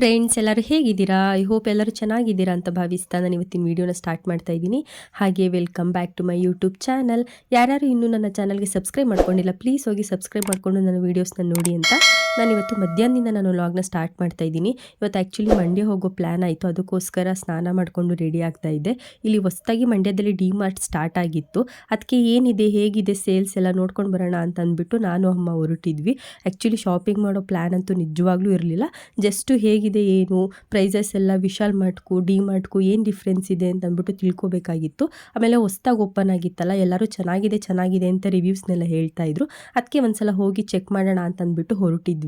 Friends ಎಲ್ಲರೂ ಹೇಗಿದ್ದೀರಾ? I hope ಎಲ್ಲರೂ ಚೆನ್ನಾಗಿದ್ದೀರಾ ಅಂತ ಭಾವಿಸ್ತಾ ನಾನು ಇವತ್ತಿನ ವೀಡಿಯೋನ ಸ್ಟಾರ್ಟ್ ಮಾಡ್ತಾ ಇದ್ದೀನಿ. ಹಾಗೆ welcome back to my YouTube channel ಯಾರ್ಯಾರು ಇನ್ನೂ ನನ್ನ ಚಾನಲ್ಗೆ ಸಬ್ಸ್ಕ್ರೈಬ್ ಮಾಡ್ಕೊಂಡಿಲ್ಲ ಪ್ಲೀಸ್ ಹೋಗಿ ಸಬ್ಸ್ಕ್ರೈಬ್ ಮಾಡಿಕೊಂಡು ನನ್ನ ವೀಡಿಯೋಸ್ನ ನೋಡಿ ಅಂತ. ನಾನು ಇವತ್ತು ಮಧ್ಯಾಹ್ನದಿಂದ ನಾನು ಲಾಗ್ನ ಸ್ಟಾರ್ಟ್ ಮಾಡ್ತಾ ಇದ್ದೀನಿ. ಇವತ್ತು ಆ್ಯಕ್ಚುಲಿ ಮಂಡ್ಯ ಹೋಗೋ ಪ್ಲ್ಯಾನ್ ಆಯಿತು. ಅದಕ್ಕೋಸ್ಕರ ಸ್ನಾನ ಮಾಡಿಕೊಂಡು ರೆಡಿ ಆಗ್ತಾ ಇದ್ದೆ. ಇಲ್ಲಿ ಹೊಸದಾಗಿ ಮಂಡ್ಯದಲ್ಲಿ ಡಿ ಮಾರ್ಟ್ ಸ್ಟಾರ್ಟ್ ಆಗಿತ್ತು. ಅದಕ್ಕೆ ಏನಿದೆ, ಹೇಗಿದೆ ಸೇಲ್ಸ್ ಎಲ್ಲ ನೋಡ್ಕೊಂಡು ಬರೋಣ ಅಂತ ಅಂದ್ಬಿಟ್ಟು ನಾನು, ಅಮ್ಮ ಹೊರಟಿದ್ವಿ. ಆ್ಯಕ್ಚುಲಿ ಶಾಪಿಂಗ್ ಮಾಡೋ ಪ್ಲ್ಯಾನ್ ಅಂತೂ ನಿಜವಾಗ್ಲೂ ಇರಲಿಲ್ಲ. ಜಸ್ಟು ಹೇಗಿದೆ, ಏನು ಪ್ರೈಸಸ್ ಎಲ್ಲ ವಿಶಾಲ್ ಮಾರ್ಟ್ಗೂ ಡಿ ಮಾರ್ಟ್ಗೂ ಏನು ಡಿಫ್ರೆನ್ಸ್ ಇದೆ ಅಂತ ಅಂದ್ಬಿಟ್ಟು ತಿಳ್ಕೊಬೇಕಾಗಿತ್ತು. ಆಮೇಲೆ ಹೊಸ್ದಾಗಿ ಓಪನ್ ಆಗಿತ್ತಲ್ಲ, ಎಲ್ಲರೂ ಚೆನ್ನಾಗಿದೆ ಚೆನ್ನಾಗಿದೆ ಅಂತ ರಿವ್ಯೂಸ್ನೆಲ್ಲ ಹೇಳ್ತಾ ಇದ್ರು. ಅದಕ್ಕೆ ಒಂದ್ಸಲ ಹೋಗಿ ಚೆಕ್ ಮಾಡೋಣ ಅಂತ ಅಂದ್ಬಿಟ್ಟು ಹೊರಟಿದ್ವಿ.